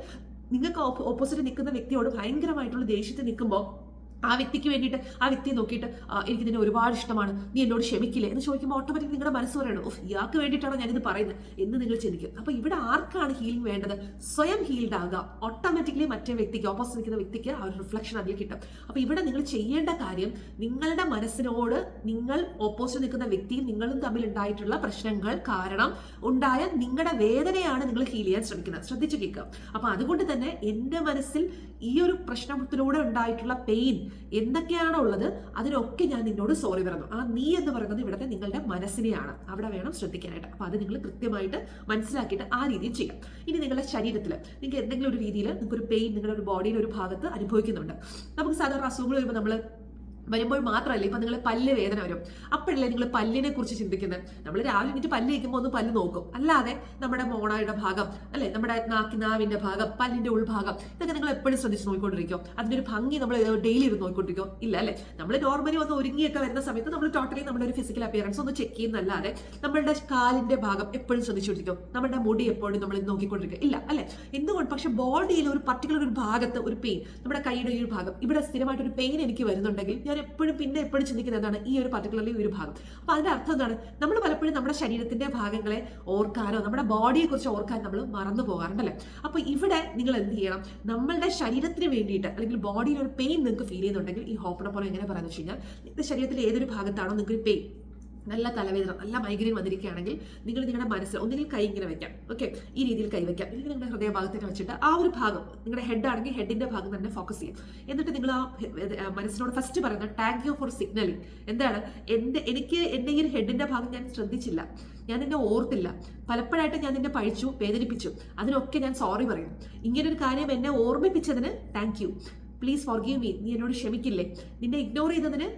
Speaker 1: നിങ്ങൾക്ക് ഓപ്പോസിറ്റ് നിൽക്കുന്ന വ്യക്തിയോട് ഭയങ്കരമായിട്ടുള്ള ദേഷ്യത്തിൽ നിൽക്കുമ്പോൾ ആ വ്യക്തിക്ക് വേണ്ടിയിട്ട് ആ വ്യക്തിയെ നോക്കിയിട്ട് എനിക്ക് നിന്നെ ഒരുപാട് ഇഷ്ടമാണ്. നീ എന്നോട് ക്ഷമിക്കില്ലേ? എന്ന് ചോദിക്കുമ്പോൾ ഓട്ടോമാറ്റിക് നിങ്ങളുടെ മനസ്സ് പറയണം ഓഫ് ഇയാൾക്ക് വേണ്ടിയിട്ടാണോ ഞാനിത് പറയുന്നത്? എന്ന് നിങ്ങൾ ചിന്തിക്കും. അപ്പോൾ ഇവിടെ ആർക്കാണ് ഹീലിംഗ് വേണ്ടത്? സ്വയം ഹീൽഡ് ആകാം. ഓട്ടോമാറ്റിക്കലി മറ്റേ വ്യക്തിക്ക് ഓപ്പോസിറ്റ് നിൽക്കുന്ന വ്യക്തിക്ക് ആ ഒരു റിഫ്ലക്ഷൻ അതിൽ കിട്ടും. അപ്പോൾ ഇവിടെ നിങ്ങൾ ചെയ്യേണ്ട കാര്യം നിങ്ങളുടെ മനസ്സിനോട് നിങ്ങൾ ഓപ്പോസിറ്റ് നിൽക്കുന്ന വ്യക്തിയും നിങ്ങളും തമ്മിൽ ഉണ്ടായിട്ടുള്ള പ്രശ്നങ്ങൾ കാരണം ഉണ്ടായ നിങ്ങളുടെ വേദനയാണ് നിങ്ങൾ ഹീൽ ചെയ്യാൻ ശ്രമിക്കുന്നത്. ശ്രദ്ധിച്ചു കേൾക്കുക. അപ്പോൾ അതുകൊണ്ട് തന്നെ എന്റെ മനസ്സിൽ ഈ ഒരു പ്രശ്നത്തിലൂടെ ഉണ്ടായിട്ടുള്ള പെയിൻ എന്തൊക്കെയാണോ ഉള്ളത് അതിനൊക്കെ ഞാൻ നിന്നോട് സോറി പറഞ്ഞു ആ നീ എന്ന് പറയുന്നത് ഇവിടുത്തെ നിങ്ങളുടെ മനസ്സിനെയാണ്. അവിടെ വേണം ശ്രദ്ധിക്കാനായിട്ട്. അപ്പോൾ അത് നിങ്ങൾ കൃത്യമായിട്ട് മനസ്സിലാക്കിയിട്ട് ആ രീതിയിൽ ചെയ്യാം. ഇനി നിങ്ങളുടെ ശരീരത്തിൽ നിങ്ങൾക്ക് എന്തെങ്കിലും ഒരു രീതിയിൽ നിങ്ങൾക്ക് ഒരു പെയിൻ നിങ്ങളുടെ ഒരു ബോഡിയുടെ ഒരു ഭാഗത്ത് അനുഭവിക്കുന്നുണ്ട്. നമുക്ക് സാധാരണ അസുഖങ്ങൾ വരുമ്പോൾ നമ്മൾ വരുമ്പോൾ മാത്രമല്ല ഇപ്പൊ നിങ്ങൾ പല്ല് വേദന വരും. അപ്പോഴല്ലേ നിങ്ങൾ പല്ലിനെ കുറിച്ച് ചിന്തിക്കുന്നത്? നമ്മൾ രാവിലെ എണീറ്റ് പല്ല് വയ്ക്കുമ്പോൾ ഒന്ന് പല്ല് നോക്കും. അല്ലാതെ നമ്മുടെ മോണയുടെ ഭാഗം അല്ലെ? നമ്മുടെ നാക്കി നാവിന്റെ ഭാഗം പല്ലിന്റെ ഉൾഭാഗം ഇതൊക്കെ നിങ്ങൾ എപ്പോഴും ശ്രദ്ധിച്ച് നോക്കിക്കൊണ്ടിരിക്കും. അതിന്റെ ഒരു ഭംഗി നമ്മൾ ഡെയിലി ഇരുന്ന് നോക്കിക്കൊണ്ടിരിക്കും. ഇല്ല അല്ലെ? നമ്മൾ നോർമലി ഒന്ന് ഒരുങ്ങിയൊക്കെ വരുന്ന സമയത്ത് നമ്മൾ ടോട്ടലി നമ്മുടെ ഒരു ഫിസിക്കൽ അപ്പിയറൻസ് ഒന്ന് ചെക്ക് ചെയ്യുന്നല്ലാതെ നമ്മളുടെ കാലിന്റെ ഭാഗം എപ്പോഴും ശ്രദ്ധിച്ചുകൊണ്ടിരിക്കും നമ്മുടെ മുടി എപ്പോഴും നമ്മൾ നോക്കിക്കൊണ്ടിരിക്കും. ഇല്ല അല്ലെ? എന്തുകൊണ്ട്? പക്ഷെ ബോഡിയിൽ ഒരു പർട്ടിക്കുലർ ഒരു ഭാഗത്ത് ഒരു പെയിൻ നമ്മുടെ കൈയുടെ ഈ ഒരു ഭാഗം ഇവിടെ സ്ഥിരമായിട്ട് ഒരു പെയിൻ എനിക്ക് വരുന്നുണ്ടെങ്കിൽ ഞാൻ എപ്പോഴും പിന്നെ എപ്പോഴും ചിന്തിക്കുന്നത് എന്താണ് ഈ ഒരു പർട്ടിക്കുലർലി ഒരു ഭാഗം. അപ്പൊ അതിന്റെ അർത്ഥം എന്താണ്? നമ്മൾ പലപ്പോഴും നമ്മുടെ ശരീരത്തിന്റെ ഭാഗങ്ങളെ ഓർക്കാനോ നമ്മുടെ ബോഡിയെ കുറിച്ച് ഓർക്കാൻ നമ്മൾ മറന്നു പോകാറുണ്ടല്ലേ അപ്പൊ ഇവിടെ നിങ്ങൾ എന്ത് ചെയ്യണം? നമ്മളുടെ ശരീരത്തിന് വേണ്ടിയിട്ട് അല്ലെങ്കിൽ ബോഡിയിൽ ഒരു പെയിൻ നിങ്ങൾക്ക് ഫീൽ ചെയ്യുന്നുണ്ടെങ്കിൽ ഈ ഹോപ്പണ പോലെ എങ്ങനെ പറയുന്നത് വെച്ച് കഴിഞ്ഞാൽ നിങ്ങളുടെ ശരീരത്തിൽ ഏതൊരു ഭാഗത്താണോ നിങ്ങൾക്ക് ഒരു പെയിൻ നല്ല തലവേദന നല്ല മൈഗ്രെയിൻ വന്നിരിക്കുകയാണെങ്കിൽ നിങ്ങൾ നിങ്ങളുടെ മനസ്സിൽ ഒന്നുകിൽ കൈ ഇങ്ങനെ വെക്കാം. ഓക്കെ ഈ രീതിയിൽ കൈ വെക്കാം. അല്ലെങ്കിൽ നിങ്ങളുടെ ഹൃദയഭാഗത്തിന് വെച്ചിട്ട് ആ ഒരു ഭാഗം നിങ്ങളുടെ ഹെഡ് ആണെങ്കിൽ ഹെഡിന്റെ ഭാഗം തന്നെ ഫോക്കസ് ചെയ്യും. എന്നിട്ട് നിങ്ങൾ ആ മനസ്സിനോട് ഫസ്റ്റ് പറയുന്ന താങ്ക് യു ഫോർ സിഗ്നലിംഗ് എന്താണ്? എന്റെ എനിക്ക് എന്റെ ഈ ഹെഡിന്റെ ഭാഗം ഞാൻ ശ്രദ്ധിച്ചില്ല. ഞാൻ നിന്നെ ഓർത്തില്ല. പലപ്പോഴായിട്ട് ഞാൻ നിന്നെ പഴിച്ചു വേദനിപ്പിച്ചു. അതിനൊക്കെ ഞാൻ സോറി പറയും. ഇങ്ങനെ ഒരു കാര്യം എന്നെ ഓർമ്മിപ്പിച്ചതിന് thank you please forgive me നീ എന്നോട് ക്ഷമിക്കില്ലേ? നിന്നെ ഇഗ്നോർ ചെയ്തതിന്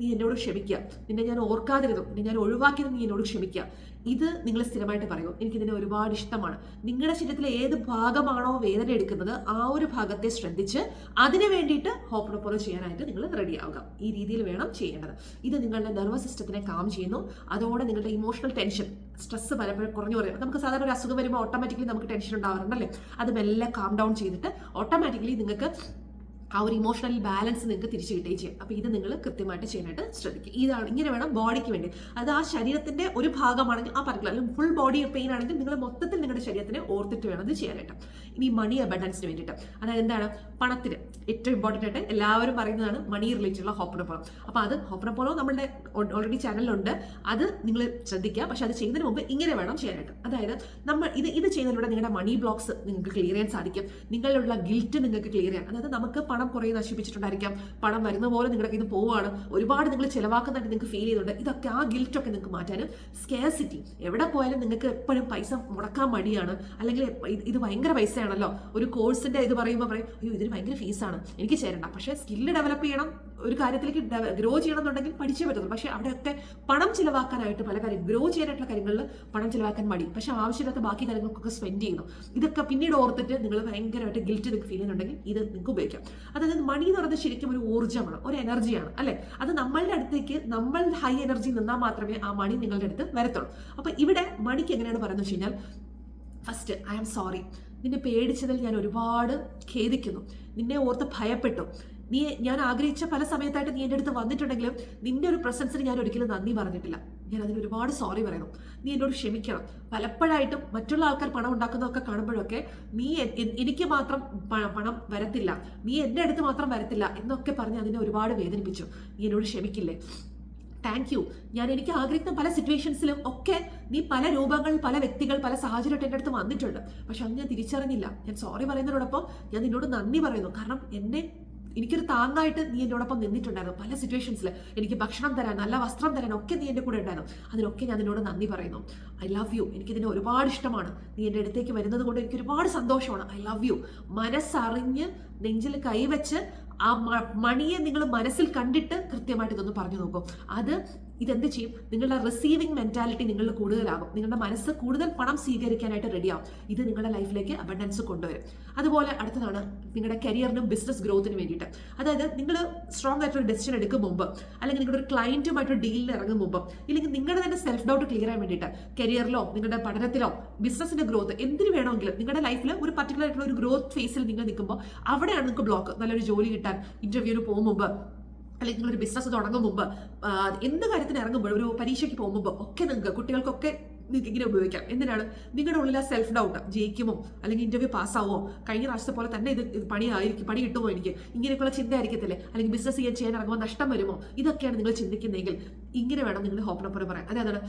Speaker 1: നീ എന്നോട് ക്ഷമിക്കുക നിന്നെ ഞാൻ ഓർക്കാതിരുന്നു. നിന്നെ ഞാൻ ഒഴിവാക്കിയത് നീ എന്നോട് ക്ഷമിക്കുക ഇത് നിങ്ങൾ സ്ഥിരമായിട്ട് പറയൂ. എനിക്ക് ഇതിനെ ഒരുപാട് ഇഷ്ടമാണ്. നിങ്ങളുടെ ശരീരത്തിലെ ഏത് ഭാഗമാണോ വേദന എടുക്കുന്നത് ആ ഒരു ഭാഗത്തെ ശ്രദ്ധിച്ച് അതിന് വേണ്ടിയിട്ട് ഹോപ്പണപ്പോറോ ചെയ്യാനായിട്ട് നിങ്ങൾ റെഡിയാവുക ഈ രീതിയിൽ വേണം ചെയ്യേണ്ടത്. ഇത് നിങ്ങളുടെ നെർവസ് സിസ്റ്റത്തിനെ കാം ചെയ്യുന്നു. അതോടെ നിങ്ങളുടെ ഇമോഷണൽ ടെൻഷൻ സ്ട്രെസ് പലപ്പോഴും കുറഞ്ഞു കുറയും. നമുക്ക് സാധാരണ ഒരു അസുഖം വരുമ്പോൾ ഓട്ടോമാറ്റിക്കലി നമുക്ക് ടെൻഷൻ ഉണ്ടാവാറുണ്ടല്ലേ? അത് മെല്ലെ കാം ഡൗൺ ചെയ്തിട്ട് ഓട്ടോമാറ്റിക്കലി നിങ്ങൾക്ക് ആ ഒരു ഇമോഷണൽ ബാലൻസ് നിങ്ങൾക്ക് തിരിച്ചു കിട്ടുകയും ചെയ്യും. അപ്പോൾ ഇത് നിങ്ങൾ കൃത്യമായിട്ട് ചെയ്യാനായിട്ട് ശ്രദ്ധിക്കുക. ഇതാണ് ഇങ്ങനെ വേണം ബോഡിക്ക് വേണ്ടി. അത് ആ ശരീരത്തിന്റെ ഒരു ഭാഗമാണെങ്കിൽ ആ പറഞ്ഞില്ല അല്ലെങ്കിൽ ഫുൾ ബോഡി പെയിൻ ആണെങ്കിൽ നിങ്ങൾ മൊത്തത്തിൽ നിങ്ങളുടെ ശരീരത്തിനെ ഓർത്തിട്ട് വേണം ഇത് ചെയ്യാനായിട്ട്. ഇനി മണി അബണ്ടൻസിന് വേണ്ടിയിട്ട്. അതായത് എന്താണ്? പണത്തിന് ഏറ്റവും ഇമ്പോർട്ടന്റ് ആയിട്ട് എല്ലാവരും പറയുന്നതാണ് മണി റിലേറ്റഡ് ഉള്ള ഹോപ്പണപ്പോളം അപ്പോൾ അത് ഹോപ്പണപ്പോളം നമ്മുടെ ഓൾറെഡി ചാനലിലുണ്ട് അത് നിങ്ങൾ ശ്രദ്ധിക്കുക. പക്ഷെ അത് ചെയ്യുന്നതിന് മുമ്പ് ഇങ്ങനെ വേണം ചെയ്യാനായിട്ട്. അതായത് നമ്മൾ ഇത് ഇത് ചെയ്യുന്നതിലൂടെ നിങ്ങളുടെ മണി ബ്ലോക്സ് നിങ്ങൾക്ക് ക്ലിയർ ചെയ്യാൻ സാധിക്കും. നിങ്ങളിലുള്ള ഗിൽറ്റ് നിങ്ങൾക്ക് ക്ലിയർ ചെയ്യാൻ. അതായത് നമുക്ക് പണം കുറേ നശിപ്പിച്ചിട്ടുണ്ടായിരിക്കാം. പണം വരുന്ന പോലെ നിങ്ങളുടെ ഇത് പോവുകയാണ് ഒരുപാട് നിങ്ങൾ ചിലവാക്കുന്നതായിട്ട് നിങ്ങൾക്ക് ഫീൽ ചെയ്യുന്നുണ്ട്. ഇതൊക്കെ ആ ഗിൽറ്റൊക്കെ നിങ്ങൾക്ക് മാറ്റാനും സ്കേസിറ്റി എവിടെ പോയാലും നിങ്ങൾക്ക് എപ്പോഴും പൈസ മുടക്കാൻ മടിയാണ്. അല്ലെങ്കിൽ ഇത് ഭയങ്കര പൈസയാണല്ലോ. ഒരു കോഴ്സിന്റെ ഇത് പറയുമ്പോൾ പറയും അയ്യോ ഇതിന് ഭയങ്കര ഫീസാണ് എനിക്ക് ചേരണ്ട. പക്ഷേ സ്കില്ല് ഡെവലപ്പ് ചെയ്യണം ഒരു കാര്യത്തിലേക്ക് ഗ്രോ ചെയ്യണം എന്നുണ്ടെങ്കിൽ പഠിച്ചേ പറ്റത്തുള്ളൂ. പക്ഷേ അവിടെയൊക്കെ പണം ചിലവാക്കാനായിട്ട് പല കാര്യം ഗ്രോ ചെയ്യാനായിട്ടുള്ള കാര്യങ്ങളിൽ പണം ചിലവാക്കാൻ മടി. പക്ഷേ ആവശ്യമില്ലാത്ത ബാക്കി കാര്യങ്ങൾക്കൊക്കെ സ്പെൻഡ് ചെയ്യുന്നു ഇതൊക്കെ പിന്നീട് ഓർത്തിട്ട് നിങ്ങൾ ഭയങ്കരമായിട്ട് ഗിൽറ്റ് നിങ്ങൾക്ക് ഫീൽ ചെയ്യുന്നുണ്ടെങ്കിൽ ഇത് നിങ്ങൾക്ക് ഉപയോഗിക്കാം. അതായത് മണി എന്ന് പറയുന്നത് ശരിക്കും ഒരു ഊർജമാണ് ഒരു എനർജിയാണ് അല്ലേ? അത് നമ്മളുടെ അടുത്തേക്ക് നമ്മൾ ഹൈ എനർജി നിന്നാൽ മാത്രമേ ആ മണി നിങ്ങളുടെ അടുത്ത് വരത്തുള്ളൂ. അപ്പോൾ ഇവിടെ മണിക്ക് എങ്ങനെയാണ് പറയുന്നത് വെച്ച് കഴിഞ്ഞാൽ ഫസ്റ്റ് ഐ ആം സോറി നിന്നെ പേടിച്ചതിൽ ഞാൻ ഒരുപാട് ഖേദിക്കുന്നു. നിന്നെ ഓർത്ത് ഭയപ്പെട്ടു. നീ ഞാൻ ആഗ്രഹിച്ച പല സമയത്തായിട്ട് നീ എന്റെ അടുത്ത് വന്നിട്ടുണ്ടെങ്കിലും നിന്റെ ഒരു പ്രസൻസിന് ഞാൻ ഒരിക്കലും നന്ദി പറഞ്ഞിട്ടില്ല. ഞാൻ അതിന് ഒരുപാട് സോറി പറയണം. നീ എന്നോട് ക്ഷമിക്കണം. പലപ്പോഴായിട്ടും മറ്റുള്ള ആൾക്കാർ പണം ഉണ്ടാക്കുന്നതൊക്കെ കാണുമ്പോഴൊക്കെ നീ എനിക്ക് മാത്രം പണം വരത്തില്ല. നീ എന്റെ അടുത്ത് മാത്രം വരത്തില്ല എന്നൊക്കെ പറഞ്ഞ് അതിനെ ഒരുപാട് വേദനിപ്പിച്ചു. നീ എന്നോട് ക്ഷമിക്കില്ലേ? താങ്ക് യു ഞാൻ എനിക്ക് ആഗ്രഹിക്കുന്ന പല സിറ്റുവേഷൻസിലും ഒക്കെ നീ പല രൂപങ്ങൾ പല വ്യക്തികൾ പല സാഹചര്യമായിട്ട് എന്റെ അടുത്ത് വന്നിട്ടുണ്ട്. പക്ഷെ അത് ഞാൻ തിരിച്ചറിഞ്ഞില്ല. ഞാൻ സോറി പറയുന്നതിനോടൊപ്പം ഞാൻ നിന്നോട് നന്ദി പറയുന്നു. കാരണം എന്നെ എനിക്കൊരു താങ്ങായിട്ട് നീ എന്നോടൊപ്പം നിന്നിട്ടുണ്ടായിരുന്നു. പല സിറ്റുവേഷൻസിൽ എനിക്ക് ഭക്ഷണം തരാൻ നല്ല വസ്ത്രം തരാൻ ഒക്കെ നീ എന്റെ കൂടെ ഉണ്ടായിരുന്നു. അതിനൊക്കെ ഞാൻ നിന്നോട് നന്ദി പറയുന്നു. ഐ ലവ് യു എനിക്കിതിനെ ഒരുപാട് ഇഷ്ടമാണ്. നീ എന്റെ അടുത്തേക്ക് വരുന്നത് കൊണ്ട് എനിക്ക് ഒരുപാട് സന്തോഷമാണ്. ഐ ലവ് യു മനസ്സറിഞ്ഞ് നെഞ്ചിൽ കൈവച്ച് ആ മണിയെ നിങ്ങൾ മനസ്സിൽ കണ്ടിട്ട് കൃത്യമായിട്ട് ഇതൊന്ന് പറഞ്ഞു നോക്കും. അത് ഇതെന്ത് ചെയ്യും? നിങ്ങളുടെ റിസീവിങ് മെന്റാലിറ്റി നിങ്ങൾ കൂടുതലാകും. നിങ്ങളുടെ മനസ്സ് കൂടുതൽ പണം സ്വീകരിക്കാനായിട്ട് റെഡിയാകും ഇത് നിങ്ങളുടെ ലൈഫിലേക്ക് അബണ്ടൻസ് കൊണ്ടുവരും. അതുപോലെ അടുത്തതാണ് നിങ്ങളുടെ കരിയറിനും ബിസിനസ് ഗ്രോത്തിനും വേണ്ടിയിട്ട്. അതായത് നിങ്ങൾ സ്ട്രോങ് ആയിട്ടൊരു ഡെസിഷൻ എടുക്കും മുമ്പ് അല്ലെങ്കിൽ നിങ്ങളുടെ ഒരു ക്ലയന്റുമായിട്ട് ഡീലിൽ ഇറങ്ങും മുമ്പ് ഇല്ലെങ്കിൽ നിങ്ങളുടെ തന്നെ സെൽഫ് ഡൗട്ട് ക്ലിയർ ചെയ്യാൻ വേണ്ടിയിട്ട് കരിയറിലോ നിങ്ങളുടെ പഠനത്തിലോ ബിസിനസിന്റെ ഗ്രോത്ത് എന്തിനു വേണമെങ്കിലും നിങ്ങളുടെ ലൈഫിൽ ഒരു പർട്ടിക്കുലർ ആയിട്ടുള്ള ഒരു ഗ്രോത്ത് ഫേസിൽ നിങ്ങൾ നിൽക്കുമ്പോൾ അവിടെയാണ് നിങ്ങൾക്ക് ബ്ലോക്ക് നല്ലൊരു ജോലി കിട്ടാൻ ഇന്റർവ്യൂവിന് പോകും മുമ്പ്. അല്ലെങ്കിൽ നിങ്ങളൊരു ബിസിനസ് തുടങ്ങും മുമ്പ് എന്ത് കാര്യത്തിന് ഇറങ്ങുമ്പോൾ ഒരു പരീക്ഷയ്ക്ക് പോകുമ്പോൾ ഒക്കെ നിങ്ങൾക്ക് കുട്ടികൾക്കൊക്കെ നിങ്ങൾക്ക് ഇങ്ങനെ ഉപയോഗിക്കാം. എന്തിനാണ്? നിങ്ങളുടെ ഉള്ളിൽ ആ സെൽഫ് ഡൗട്ട് ജയിക്കുമോ? അല്ലെങ്കിൽ ഇന്റർവ്യൂ പാസ്സാവോ കഴിഞ്ഞ പ്രാവശ്യത്തെ പോലെ തന്നെ ഇത് പണിയായിരിക്കും പണി കിട്ടുമോ എനിക്ക്? ഇങ്ങനെയൊക്കെയുള്ള ചിന്ത ആയിരിക്കത്തില്ലേ? അല്ലെങ്കിൽ ബിസിനസ് ചെയ്യാൻ ചെയ്യാൻ ഇറങ്ങുമ്പോൾ നഷ്ടം വരുമോ? ഇതൊക്കെയാണ് നിങ്ങൾ ചിന്തിക്കുന്നതെങ്കിൽ ഇങ്ങനെ വേണം നിങ്ങൾ ഹോപ്പണപ്പുറം പറയാൻ. അതായത്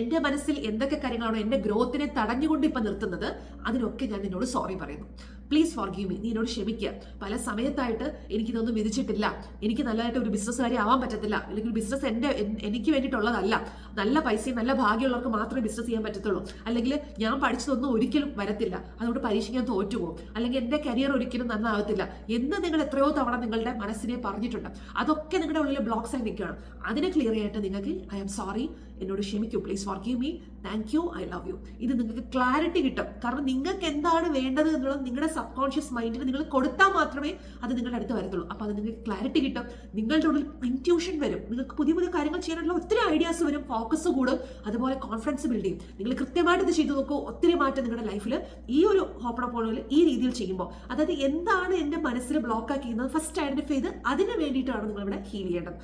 Speaker 1: എന്റെ മനസ്സിൽ എന്തൊക്കെ കാര്യങ്ങളാണോ എന്റെ ഗ്രോത്തിനെ തടഞ്ഞുകൊണ്ട് ഇപ്പൊ നിർത്തുന്നത് അതിനൊക്കെ ഞാൻ നിന്നോട് സോറി പറയുന്നു. പ്ലീസ് ഫോർ ഗീവ് മീ നീ എന്നോട് ക്ഷമിക്കുക പല സമയത്തായിട്ട് എനിക്കിതൊന്നും വിധിച്ചിട്ടില്ല. എനിക്ക് നല്ലതായിട്ട് ഒരു ബിസിനസ്സുകാരി ആവാൻ പറ്റത്തില്ല. അല്ലെങ്കിൽ ബിസിനസ് എന്റെ എനിക്ക് വേണ്ടിയിട്ടുള്ളതല്ല. നല്ല പൈസയും നല്ല ഭാഗ്യമുള്ളവർക്ക് മാത്രമേ ബിസിനസ് ചെയ്യാൻ പറ്റത്തുള്ളൂ. അല്ലെങ്കിൽ ഞാൻ പഠിച്ചതൊന്നും ഒരിക്കലും വരത്തില്ല. അതുകൊണ്ട് പരീക്ഷിക്കാൻ തോറ്റുപോകും. അല്ലെങ്കിൽ എന്റെ കരിയർ ഒരിക്കലും നന്നാവത്തില്ല. എന്ന് നിങ്ങൾ എത്രയോ തവണ നിങ്ങളുടെ മനസ്സിനെ പറഞ്ഞിട്ടുണ്ട്. അതൊക്കെ നിങ്ങളുടെ ഉള്ളിൽ ബ്ലോക്സ് ആയി നിൽക്കുകയാണ്. അതിനെ ക്ലിയർ ആയിട്ട് നിങ്ങൾക്ക് ഐ ആം സോറി എന്നോട് ക്ഷമിക്കൂ. Please forgive me thank you I love you ഇത് നിങ്ങൾക്ക് ക്ലാരിറ്റി കിട്ടും. കാരണം നിങ്ങൾക്ക് എന്താണ് വേണ്ടത് എന്നുള്ളത് നിങ്ങളുടെ സബ് കോൺഷ്യസ് മൈൻഡിന് നിങ്ങൾ കൊടുത്താൽ മാത്രമേ അത് നിങ്ങളുടെ അടുത്ത് വരത്തുള്ളൂ. അപ്പോൾ അത് നിങ്ങൾക്ക് ക്ലാരിറ്റി കിട്ടും. നിങ്ങളുടെ ഉള്ളിൽ ഇന്റ്യൂഷൻ വരും. നിങ്ങൾക്ക് പുതിയ പുതിയ കാര്യങ്ങൾ ചെയ്യാനുള്ള ഒത്തിരി ഐഡിയാസ് വരും. ഫോക്കസ് കൂടും. അതുപോലെ കോൺഫിഡൻസ് ബിൽഡ് ചെയ്യും. നിങ്ങൾ കൃത്യമായിട്ട് ഇത് ചെയ്തു നോക്കൂ. ഒത്തിരി മാറ്റം നിങ്ങളുടെ ലൈഫിൽ ഈ ഒരു പോളിൽ ഈ രീതിയിൽ ചെയ്യുമ്പോൾ അതായത് എന്താണ് എന്റെ മനസ്സിൽ ബ്ലോക്ക് ആക്കിയിരുന്നത് ഫസ്റ്റ് ഐഡന്റിഫൈ ചെയ്ത് അതിന് വേണ്ടിയിട്ടാണ് നിങ്ങളിവിടെ ഹീൽ ചെയ്യേണ്ടത്.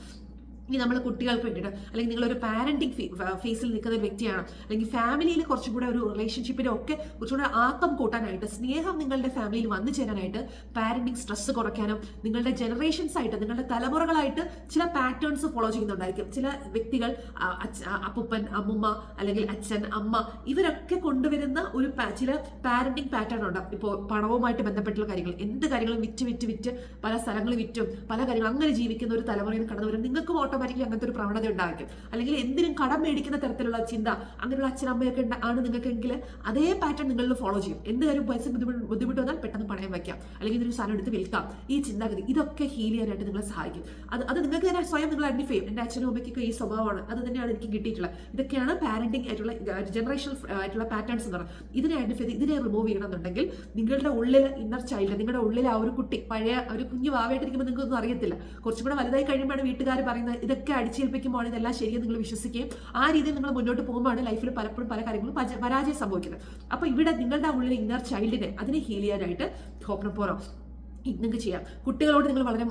Speaker 1: ഇനി നമ്മൾ കുട്ടികൾക്ക് വേണ്ടിയിട്ട് അല്ലെങ്കിൽ നിങ്ങളൊരു പാരന്റിങ് ഫേസിൽ നിൽക്കുന്ന ഒരു വ്യക്തിയാണ് അല്ലെങ്കിൽ ഫാമിലിയിൽ കുറച്ചും കൂടെ ഒരു റിലേഷൻഷിപ്പിന്റെ ഒക്കെ കുറച്ചുകൂടെ ആക്കം കൂട്ടാനായിട്ട് സ്നേഹം നിങ്ങളുടെ ഫാമിലിയിൽ വന്നു ചേരാനായിട്ട് പാരന്റിങ് സ്ട്രെസ് കുറയ്ക്കാനും നിങ്ങളുടെ ജനറേഷൻസ് ആയിട്ട് നിങ്ങളുടെ തലമുറകളായിട്ട് ചില പാറ്റേൺസ് ഫോളോ ചെയ്യുന്നുണ്ടായിരിക്കും. ചില വ്യക്തികൾ അപ്പൂപ്പൻ അമ്മുമ്മ അല്ലെങ്കിൽ അച്ഛൻ അമ്മ ഇവരൊക്കെ കൊണ്ടുവരുന്ന ഒരു ചില പാരന്റിങ് പാറ്റേൺ ഉണ്ട്. ഇപ്പോൾ പണവുമായിട്ട് ബന്ധപ്പെട്ടുള്ള കാര്യങ്ങൾ എന്ത് കാര്യങ്ങളും വിറ്റ് വിറ്റ് വിറ്റ് പല സ്ഥലങ്ങൾ വിറ്റും പല കാര്യങ്ങളും അങ്ങനെ ജീവിക്കുന്ന ഒരു തലമുറയിൽ കടന്നു വരും നിങ്ങൾക്കും ഓട്ടോമാറ്റിക്കലി അങ്ങനത്തെ ഒരു പ്രവണത ഉണ്ടായിരിക്കും. അല്ലെങ്കിൽ എന്തിനും കടം മേടിക്കുന്ന തരത്തിലുള്ള ചിന്ത അങ്ങനെയുള്ള അച്ഛനമ്മയൊക്കെ ആണ് നിങ്ങൾക്കെങ്കിൽ അതേ പാറ്റേൺ നിങ്ങളിൽ ഫോളോ ചെയ്യും. എന്ത് കാര്യം പൈസ ബുദ്ധിമുട്ട് വന്നാൽ പെട്ടെന്ന് പണയം വയ്ക്കാം അല്ലെങ്കിൽ ഇതൊരു സാധനം എടുത്ത് വിൽക്കാം. ഈ ചിന്താഗതി ഇതൊക്കെ ഹീൽ ചെയ്യാനായിട്ട് നിങ്ങളെ സഹായിക്കും. അത് അത് നിങ്ങൾക്ക് തന്നെ സ്വയം നിങ്ങൾ ഐഡന്റിഫൈ ചെയ്യും. എന്റെ അച്ഛനും അമ്മയ്ക്കൊക്കെ ഈ സ്വഭാവമാണ്. അത് തന്നെയാണ് എനിക്ക് കിട്ടിയിട്ടുള്ളത്. ഇതൊക്കെയാണ് പാരന്റിങ് ആയിട്ടുള്ള ജനറേഷൻ ആയിട്ടുള്ള പാറ്റേൺസ് എന്ന് പറയുന്നത്. ഇതിനെ ഐഡന്റിഫൈ ചെയ്ത് ഇതിനെ റിമൂവ് ചെയ്യണമെന്നുണ്ടെങ്കിൽ നിങ്ങളുടെ ഉള്ളിൽ ഇന്നർ ചൈൽഡ് നിങ്ങളുടെ ഉള്ളിൽ ആ ഒരു കുട്ടി പഴയ ഒരു കുഞ്ഞു വാവായിട്ടിരിക്കുമ്പോൾ നിങ്ങൾക്കൊന്നും അറിയത്തില്ല. കുറച്ചും കൂടെ വലുതായി കഴിയുമ്പോഴാണ് വീട്ടുകാർ പറയുന്നത് ഇതൊക്കെ അടിച്ചേൽപ്പിക്കുമ്പോൾ ഇതെല്ലാം ശരിയെന്ന് നിങ്ങൾ വിശ്വസിക്കുകയും ആ രീതിയിൽ നിങ്ങൾ മുന്നോട്ട് പോകുമ്പോഴാണ് ലൈഫിൽ പലപ്പോഴും പല കാര്യങ്ങളും പരാജയം സംഭവിക്കുന്നത്. അപ്പോൾ ഇവിടെ നിങ്ങളുടെ ഉള്ളിൽ ഇന്നർ ചൈൽഡിനെ അതിനെ ഹീൽ ചെയ്യാനായിട്ട് ഹോപ്നപ്പോറോ നിങ്ങൾക്ക് ചെയ്യാം. കുട്ടികളോട് നിങ്ങൾ വളരെ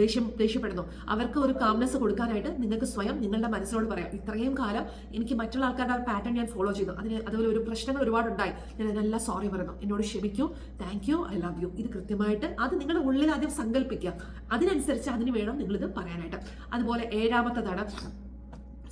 Speaker 1: ദേഷ്യം ദേഷ്യപ്പെടുന്നു. അവർക്ക് ഒരു കാംനെസ് കൊടുക്കാനായിട്ട് നിങ്ങൾക്ക് സ്വയം നിങ്ങളുടെ മനസ്സിനോട് പറയാം. ഇത്രയും കാലം എനിക്ക് മറ്റുള്ള ആൾക്കാരുടെ പാറ്റേൺ ഞാൻ ഫോളോ ചെയ്തു. അതിന് അതുപോലെ ഒരു പ്രശ്നങ്ങൾ ഒരുപാടുണ്ടായി ഞാൻ അതിനെല്ലാം സോറി പറയുന്നു. എന്നോട് ക്ഷമിക്കൂ. Thank you I love you ഇത് കൃത്യമായിട്ട് അത് നിങ്ങളുടെ ഉള്ളിൽ ആദ്യം സങ്കല്പിക്കുക അതിനനുസരിച്ച് അതിന് വേണം നിങ്ങളിത് പറയാനായിട്ട്. അതുപോലെ ഏഴാമത്തതാണ്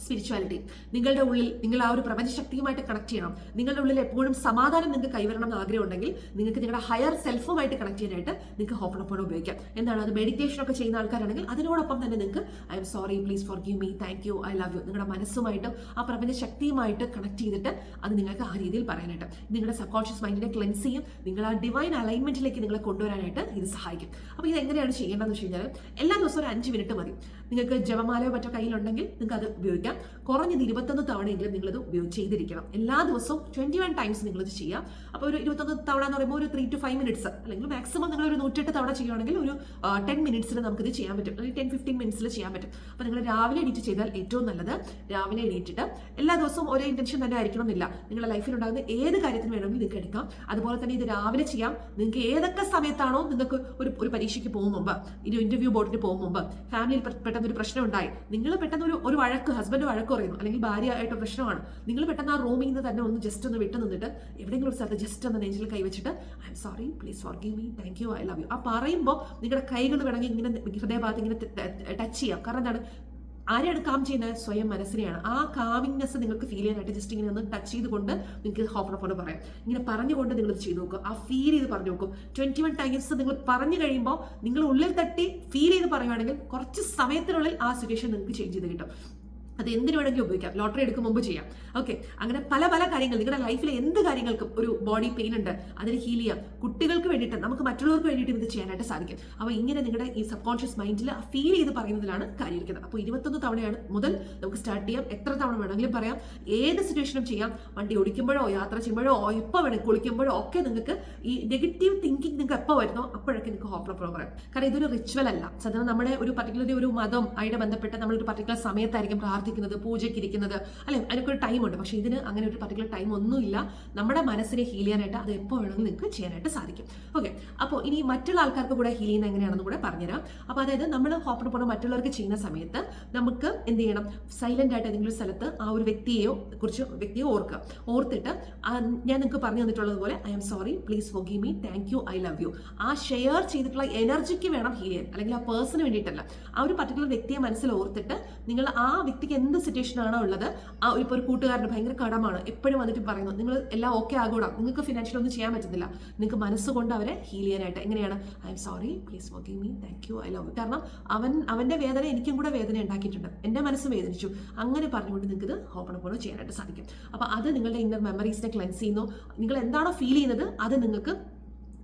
Speaker 1: സ്പിരിച്വാലിറ്റി നിങ്ങളുടെ ഉള്ളിൽ നിങ്ങൾ ആ ഒരു പ്രപഞ്ചശക്തിയുമായിട്ട് കണക്ട് ചെയ്യണം. നിങ്ങളുടെ ഉള്ളിൽ എപ്പോഴും സമാധാനം നിങ്ങൾക്ക് കൈവരണം എന്ന് ആഗ്രഹമുണ്ടെങ്കിൽ നിങ്ങൾക്ക് നിങ്ങളുടെ ഹയർ സെൽഫുമായിട്ട് കണക്ട് ചെയ്യാനായിട്ട് നിങ്ങൾക്ക് ഹോപ്പണപ്പോഴും ഉപയോഗിക്കാം. എന്താണ്? അത് മെഡിറ്റേഷൻ ഒക്കെ ചെയ്യുന്ന ആൾക്കാരാണെങ്കിൽ അതിനോടൊപ്പം തന്നെ നിങ്ങൾക്ക് I am sorry please forgive me thank you I love you നിങ്ങളുടെ മനസ്സുമായിട്ടും ആ പ്രപഞ്ച ശക്തിയുമായിട്ട് കണക്ട് ചെയ്തിട്ട് അത് നിങ്ങൾക്ക് ആ രീതിയിൽ പറയാനായിട്ട്. നിങ്ങളുടെ സബ് കോൺഷ്യസ് മൈൻഡിനെ ക്ലെൻസ് ചെയ്യും. നിങ്ങൾ ആ ഡിവൈൻ അലൈൻമെന്റിലേക്ക് നിങ്ങളെ കൊണ്ടുവരാനായിട്ട് ഇത് സഹായിക്കും. അപ്പോൾ ഇത് എങ്ങനെയാണ് ചെയ്യേണ്ടതെന്ന് വെച്ച് കഴിഞ്ഞാൽ എല്ലാ ദിവസവും ഒരു അഞ്ച് മിനിറ്റ് മതി. നിങ്ങൾക്ക് ജപമാലയോ മറ്റോ കയ്യിലുണ്ടെങ്കിൽ നിങ്ങൾക്ക് അത് ഉപയോഗിക്കാം. കുറഞ്ഞത് ഇരുപത്തൊന്ന് തവണയെങ്കിലും നിങ്ങളിത് ഉപയോഗിച്ച് ചെയ്തിരിക്കണം. എല്ലാ ദിവസവും ട്വന്റി വൺ ടൈംസ് നിങ്ങളിത് ചെയ്യാം. അപ്പോൾ ഒരു ഇരുപത്തൊന്ന് തവണ എന്ന് പറയുമ്പോൾ ഒരു ത്രീ ടു ഫൈവ് മിനിറ്റ്സ് അല്ലെങ്കിൽ മാക്സിമം നിങ്ങൾ ഒരു നൂറ്റെട്ട് തവണ ചെയ്യുകയാണെങ്കിൽ ഒരു ടെൻ മിനിറ്റ്സിൽ നമുക്കിത് ചെയ്യാൻ പറ്റും. അല്ലെങ്കിൽ ടെൻ ഫിഫ്റ്റീൻ മിനിറ്റ്സിൽ ചെയ്യാൻ പറ്റും. അപ്പോൾ നിങ്ങൾ രാവിലെ എണീറ്റ് ചെയ്താൽ ഏറ്റവും നല്ലത് രാവിലെ എണീറ്റിട്ട് എല്ലാ ദിവസവും ഒരേ ഇന്റൻഷൻ തന്നെ ആയിരിക്കണം എന്നില്ല. നിങ്ങളുടെ ലൈഫിൽ ഉണ്ടാകുന്ന ഏത് കാര്യത്തിന് വേണമെങ്കിലും നിങ്ങൾക്ക് എടുക്കാം. അതുപോലെ തന്നെ ഇത് രാവിലെ ചെയ്യാം. നിങ്ങൾക്ക് ഏതൊക്കെ സമയത്താണോ നിങ്ങൾക്ക് ഒരു ഒരു പരീക്ഷയ്ക്ക് പോകും മുമ്പ് ഇനി ഇന്റർവ്യൂ ബോർഡിന് പോകും മുമ്പ് ഫാമിലിയിൽ പെട്ടെന്ന് ഒരു പ്രശ്നം ഉണ്ടായി. നിങ്ങൾ പെട്ടെന്ന് ഒരു ഒരു വഴക്ക് ഹസ്ബൻഡ് വഴക്ക് പറയുന്നു അല്ലെങ്കിൽ ഭാര്യ ആയിട്ട് പ്രശ്നമാണ്. നിങ്ങൾ പെട്ടെന്ന് ആ റൂമിൽ നിന്ന് തന്നെ ഒന്ന് ജസ്റ്റ് ഒന്ന് വിട്ടു നിന്നിട്ട് എവിടെയെങ്കിലും ഒരു സ്ഥലത്ത് ജസ്റ്റ് ഒന്ന് നെഞ്ചിൽ കൈവച്ചിട്ട് I am sorry please forgive me thank you I love you ആ പറയുമ്പോൾ നിങ്ങളുടെ കൈകൾ വേണമെങ്കിൽ ഇങ്ങനെ ഹൃദയഭാഗത്ത് ഇങ്ങനെ ടച്ച് ചെയ്യാം. കാരണം എന്താണ്? ആരെയാണ് കാം ചെയ്യുന്നത് സ്വയം മനസ്സിനെയാണ്. ആ കാമിങ്നെസ് നിങ്ങൾക്ക് ഫീൽ ചെയ്യാനായിട്ട് ജസ്റ്റ് ഇങ്ങനെ ഒന്ന് ടച്ച് ചെയ്തുകൊണ്ട് നിങ്ങൾക്ക് ഹോപ്പണപ്പോണ് പറയാം. ഇങ്ങനെ പറഞ്ഞുകൊണ്ട് നിങ്ങൾ ചെയ്തു നോക്കുക. ആ ഫീൽ ചെയ്ത് പറഞ്ഞു നോക്കും. ട്വന്റി വൺ ടൈംസ് നിങ്ങൾ പറഞ്ഞു കഴിയുമ്പോൾ നിങ്ങൾ ഉള്ളിൽ തട്ടി ഫീൽ ചെയ്ത് പറയുകയാണെങ്കിൽ കുറച്ച് സമയത്തിനുള്ളിൽ ആ സിറ്റുവേഷൻ നിങ്ങൾക്ക് ചേഞ്ച് ചെയ്ത് കിട്ടും. അത് എന്തിനു വേണമെങ്കിലും ഉപയോഗിക്കാം. ലോട്ടറി എടുക്കും മുമ്പ് ചെയ്യാം. ഓക്കെ അങ്ങനെ പല പല കാര്യങ്ങൾ നിങ്ങളുടെ ലൈഫിലെ എന്ത് കാര്യങ്ങൾക്കും ഒരു ബോഡി പെയിൻ ഉണ്ട് അതിന് ഹീൽ ചെയ്യാം. കുട്ടികൾക്ക് വേണ്ടിയിട്ട് നമുക്ക് മറ്റുള്ളവർക്ക് വേണ്ടിയിട്ട് ഇത് ചെയ്യാനായിട്ട് സാധിക്കും. അപ്പോൾ ഇങ്ങനെ നിങ്ങളുടെ ഈ സബ് കോൺഷ്യസ് മൈൻഡിൽ ഫീൽ ചെയ്ത് പറയുന്നതിലാണ് കാര്യമിരിക്കുന്നത് അപ്പോൾ ഇരുപത്തൊന്ന് തവണയാണ് മുതൽ നമുക്ക് സ്റ്റാർട്ട് ചെയ്യാം. എത്ര തവണ വേണമെങ്കിലും പറയാം. ഏത് സിറ്റുവേഷനും ചെയ്യാം. വണ്ടി ഓടിക്കുമ്പോഴോ യാത്ര ചെയ്യുമ്പോഴോ എപ്പോൾ വേണമെങ്കിൽ കുളിക്കുമ്പോഴോ ഒക്കെ നിങ്ങൾക്ക് ഈ നെഗറ്റീവ് തിങ്കിങ് നിങ്ങൾക്ക് എപ്പോൾ വരുന്നോ അപ്പോഴൊക്കെ നിങ്ങൾക്ക് ഹോപ്പർ പ്രോഗ്രാം കാരണം ഇതൊരു റിച്വൽ അല്ല. സാധാരണ നമ്മുടെ ഒരു പർട്ടിക്കുലർ ഒരു മതം ആയിട്ട് ബന്ധപ്പെട്ട് നമ്മളൊരു പർട്ടിക്കുലർ സമയത്തായിരിക്കും പ്രാർത്ഥിക്കുന്നത്. പൂജയ്ക്ക് ഇരിക്കുന്നത് അല്ലെ? അതിനൊക്കെ ഒരു ടൈമുണ്ട് പക്ഷേ ഇതിന് അങ്ങനെ ഒരു പർട്ടിക്കുലർ ടൈം ഒന്നുമില്ല. നമ്മുടെ മനസ്സിനെ ഹീൽ ചെയ്യാനായിട്ട് അത് എപ്പോൾ വേണമെങ്കിലും നിങ്ങൾക്ക് ചെയ്യാനായിട്ട് സാധിക്കും. ഓക്കെ അപ്പോൾ ഇനി മറ്റുള്ള ആൾക്കാർക്ക് കൂടെ ഹീൽ ചെയ്യുന്ന എങ്ങനെയാണെന്ന് കൂടെ പറഞ്ഞുതരാം. അപ്പോൾ അതായത് നമ്മൾ ഹോപ്പർ പോകണം മറ്റുള്ളവർക്ക് ചെയ്യുന്ന സമയത്ത് നമുക്ക് എന്ത് ചെയ്യണം? സൈലന്റ് ആയിട്ട് ഏതെങ്കിലും സ്ഥലത്ത് ആ ഒരു വ്യക്തിയെയോ കുറിച്ച് വ്യക്തിയെ ഓർക്കുക. ഓർത്തിട്ട് ഞാൻ നിങ്ങൾക്ക് പറഞ്ഞു തന്നിട്ടുള്ളതുപോലെ I am sorry please forgive me thank you I love you ആ ഷെയർ ചെയ്തിട്ടുള്ള എനർജിക്ക് വേണം ഹീൽ ചെയ്യാൻ. അല്ലെങ്കിൽ ആ പേഴ്സണിന് വേണ്ടിയിട്ടല്ല. ആ ഒരു പർട്ടിക്കുലർ വ്യക്തിയെ മനസ്സിൽ ഓർത്തിട്ട് നിങ്ങൾ ആ വ്യക്തിക്ക് എന്ത് സിറ്റുവേഷൻ ആണോ ഉള്ളത് ആ ഇപ്പോൾ ഒരു കൂട്ടുകാരന് ഭയങ്കര കടമാണ്. എപ്പോഴും വന്നിട്ട് പറയുന്നു നിങ്ങൾ എല്ലാം ഓക്കെ ആകൂടാ നിങ്ങൾക്ക് ഫിനാൻഷ്യൽ ഒന്നും ചെയ്യാൻ പറ്റുന്നില്ല. നിങ്ങൾക്ക് മനസ്സുകൊണ്ട് അവരെ ഹീൽ ചെയ്യാനായിട്ട്. എങ്ങനെയാണ്? I am sorry please forgive me thank you I love you കാരണം അവൻ അവന്റെ വേദന എനിക്കും കൂടെ വേദന ഉണ്ടാക്കിയിട്ടുണ്ട്. എന്റെ മനസ്സ് വേദനിച്ചു. അങ്ങനെ പറഞ്ഞുകൊണ്ട് നിങ്ങൾക്ക് ഇത് ഓപ്പൺ ഓപ്പൺ ചെയ്യാനായിട്ട് സാധിക്കും. അപ്പോൾ അത് നിങ്ങളുടെ ഇന്നർ മെമ്മറീസിനെ ക്ലെൻസ് ചെയ്യുന്നു. നിങ്ങൾ എന്താണോ ഫീൽ ചെയ്യുന്നത് അത് നിങ്ങൾക്ക്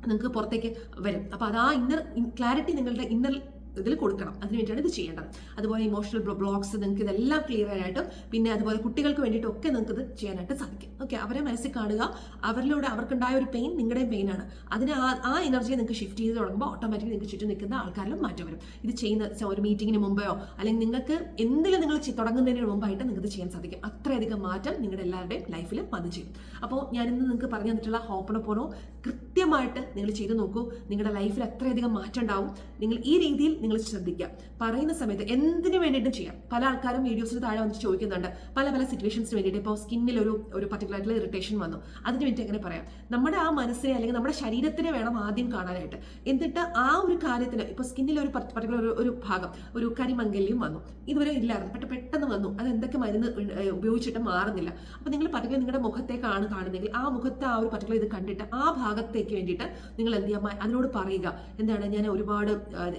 Speaker 1: നിങ്ങൾക്ക് പുറത്തേക്ക് വരും. അപ്പോൾ അത് ആ ഇന്നർ ക്ലാരിറ്റി നിങ്ങളുടെ ഇന്നർ ഇതിൽ കൊടുക്കണം. അതിന് വേണ്ടിയാണ് ഇത് ചെയ്യേണ്ടത്. അതുപോലെ ഇമോഷണൽ ബ്ലോക്സ് നിങ്ങൾക്ക് ഇതെല്ലാം ക്ലിയർ ആയിട്ടും പിന്നെ അതുപോലെ കുട്ടികൾക്ക് വേണ്ടിയിട്ടും ഒക്കെ നിങ്ങൾക്ക് ഇത് ചെയ്യാനായിട്ട് സാധിക്കും. ഓക്കെ അവരെ മനസ്സിൽ കാണുക. അവരിലൂടെ അവർക്കുണ്ടായ ഒരു പെയിൻ നിങ്ങളുടെയും പെയിൻ ആണ്. ആ ആ എനർജിയെ നിങ്ങൾക്ക് ഷിഫ്റ്റ് ചെയ്ത് തുടങ്ങുമ്പോൾ ഓട്ടോമാറ്റിക്കലി നിങ്ങൾക്ക് ചുറ്റും നിൽക്കുന്ന ആൾക്കാരിലും മാറ്റം വരും. ഇത് ചെയ്യുന്ന ഒരു മീറ്റിങ്ങിന് മുമ്പോ അല്ലെങ്കിൽ നിങ്ങൾക്ക് എന്തെങ്കിലും നിങ്ങൾ തുടങ്ങുന്നതിന് മുമ്പായിട്ട് നിങ്ങൾക്ക് ചെയ്യാൻ സാധിക്കും. അത്രയധികം മാറ്റം നിങ്ങളുടെ എല്ലാവരുടെയും ലൈഫിൽ വന്നു ചെയ്യും അപ്പോൾ ഞാനിന്ന് നിങ്ങൾക്ക് പറഞ്ഞു തന്നിട്ടുള്ള ഹോപ്പണപ്പോണോ കൃത്യമായിട്ട് നിങ്ങൾ ചെയ്ത് നോക്കൂ. നിങ്ങളുടെ ലൈഫിൽ അത്രയധികം മാറ്റം ഉണ്ടാവും. നിങ്ങൾ ഈ രീതിയിൽ നിങ്ങൾ ശ്രദ്ധിക്കുക പറയുന്ന സമയത്ത് എന്തിനു വേണ്ടിയിട്ടും ചെയ്യാം. പല ആൾക്കാരും വീഡിയോസിന് താഴെ വന്നിട്ട് ചോദിക്കുന്നുണ്ട്. പല പല സിറ്റുവേഷൻസിന് വേണ്ടിയിട്ട് ഇപ്പോൾ സ്കിന്നിൽ ഒരു ഒരു പർട്ടിക്കുലർ ഇറിറ്റേഷൻ വന്നു. അതിന് വേണ്ടി എങ്ങനെ പറയാം? നമ്മുടെ ആ മനസ്സിനെ അല്ലെങ്കിൽ നമ്മുടെ ശരീരത്തിനെ വേണം ആദ്യം കാണാനായിട്ട്. എന്നിട്ട് ആ ഒരു കാര്യത്തിന് ഇപ്പോൾ സ്കിന്നിൽ ഒരു പർട്ടിക്കുലർ ഒരു ഭാഗം ഒരു കരിമംഗല്യം വന്നു. ഇതുവരെ ഇല്ലായിരുന്നു. പെട്ടെന്ന് പെട്ടെന്ന് വന്നു. അത് എന്തൊക്കെ മരുന്ന് ഉപയോഗിച്ചിട്ട് മാറുന്നില്ല. അപ്പോൾ നിങ്ങൾ പർട്ടിക്കുലർ നിങ്ങളുടെ മുഖത്തേക്കാണ് കാണുന്നെങ്കിൽ ആ മുഖത്തെ ആ ഒരു പർട്ടിക്കുലർ ഇത് കണ്ടിട്ട് ആ ഭാഗത്തേക്ക് വേണ്ടിയിട്ട് നിങ്ങൾ എന്ത് ചെയ്യാം? അതിനോട് പറയുക. എന്താണ്? ഞാൻ ഒരുപാട്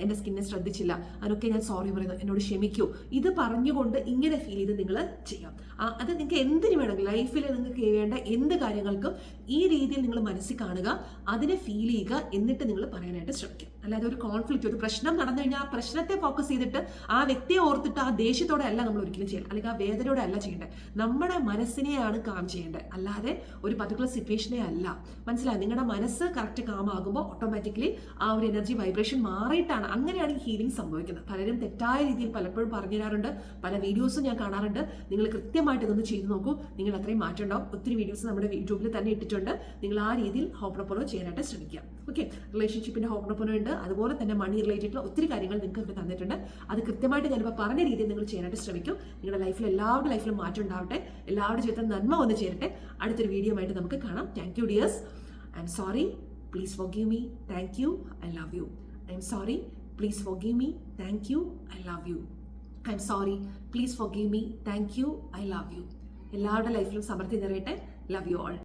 Speaker 1: എന്റെ സ്കിന്നെ ശ്രദ്ധിച്ചില്ല. അതിനൊക്കെ ഞാൻ സോറി പറയുന്നു. എന്നോട് ക്ഷമിക്കൂ. ഇത് പറഞ്ഞുകൊണ്ട് ഇങ്ങനെ ഫീൽ ചെയ്ത് നിങ്ങൾ ചെയ്യാം. അത് നിങ്ങൾക്ക് എന്തിനു വേണമെങ്കിൽ ലൈഫിൽ നിങ്ങൾക്ക് വേണ്ട എന്ത് കാര്യങ്ങൾക്കും ഈ രീതിയിൽ നിങ്ങൾ മനസ്സിൽ കാണുക അതിനെ ഫീൽ ചെയ്യുക എന്നിട്ട് നിങ്ങൾ പറയാനായിട്ട് ശ്രമിക്കുക അല്ലാതെ ഒരു കോൺഫ്ലിക്റ്റ് ഒരു പ്രശ്നം നടന്നു കഴിഞ്ഞാൽ ആ പ്രശ്നത്തെ ഫോക്കസ് ചെയ്തിട്ട് ആ വ്യക്തിയെ ഓർത്തിട്ട് ആ ദേഷ്യത്തോടെ അല്ല നമ്മൾ ഒരിക്കലും ചെയ്യേണ്ടത് അല്ലെങ്കിൽ ആ വേദനയോടെ അല്ല ചെയ്യേണ്ടത് നമ്മുടെ മനസ്സിനെയാണ് കാം ചെയ്യേണ്ടത് അല്ലാതെ ഒരു പർട്ടിക്കുലർ സിറ്റുവേഷനെ അല്ല. മനസ്സിലായി? നിങ്ങളുടെ മനസ്സ് കറക്റ്റ് കാം ആകുമ്പോൾ ഓട്ടോമാറ്റിക്കലി ആ ഒരു എനർജി വൈബ്രേഷൻ മാറിയിട്ടാണ് അങ്ങനെയാണ് ഈ ഹീലിംഗ് സംഭവിക്കുന്നത്. പലരും തെറ്റായ രീതിയിൽ പലപ്പോഴും പറഞ്ഞു തരാറുണ്ട്. പല വീഡിയോസും ഞാൻ കാണാറുണ്ട്. നിങ്ങൾ കൃത്യമായിട്ട് ഇതൊന്ന് ചെയ്തു നോക്കൂ. നിങ്ങൾ അത്രയും മാറ്റം ഉണ്ടാവും. ഒത്തിരി വീഡിയോസ് നമ്മുടെ യൂട്യൂബിൽ തന്നെ ഇട്ടിട്ടുണ്ട്. നിങ്ങൾ ആ രീതിയിൽ ഹോപ്പണപ്പോണോ ചെയ്യാനായിട്ട് ശ്രമിക്കുക. ഓക്കെ റിലേഷൻഷിപ്പിന്റെ ഹോപ്പണപ്പോണോ ഉണ്ട്. അതുപോലെ തന്നെ മണി റിലേറ്റഡ് ഒത്തിരി കാര്യങ്ങൾ നിങ്ങൾക്ക് ഇവിടെ തന്നിട്ടുണ്ട്. അത് കൃത്യമായിട്ട് ഞാനിപ്പോൾ പറഞ്ഞ രീതിയിൽ നിങ്ങൾ ചെയ്യാനായിട്ട് ശ്രമിക്കും. നിങ്ങളുടെ ലൈഫിൽ എല്ലാവരുടെ ലൈഫിലും മാറ്റം ഉണ്ടാവട്ടെ. എല്ലാവരുടെ ജീവിതത്തിൽ നന്മ വന്ന് ചേരട്ടെ. അടുത്തൊരു വീഡിയോ ആയിട്ട് നമുക്ക് കാണാം. Thank you dears I am sorry please forgive me thank you I love you I am sorry please forgive me thank you I love you I am sorry please forgive me thank you I love you എല്ലാവരുടെ ലൈഫിലും സമൃദ്ധി നിറയട്ടെ. Love you all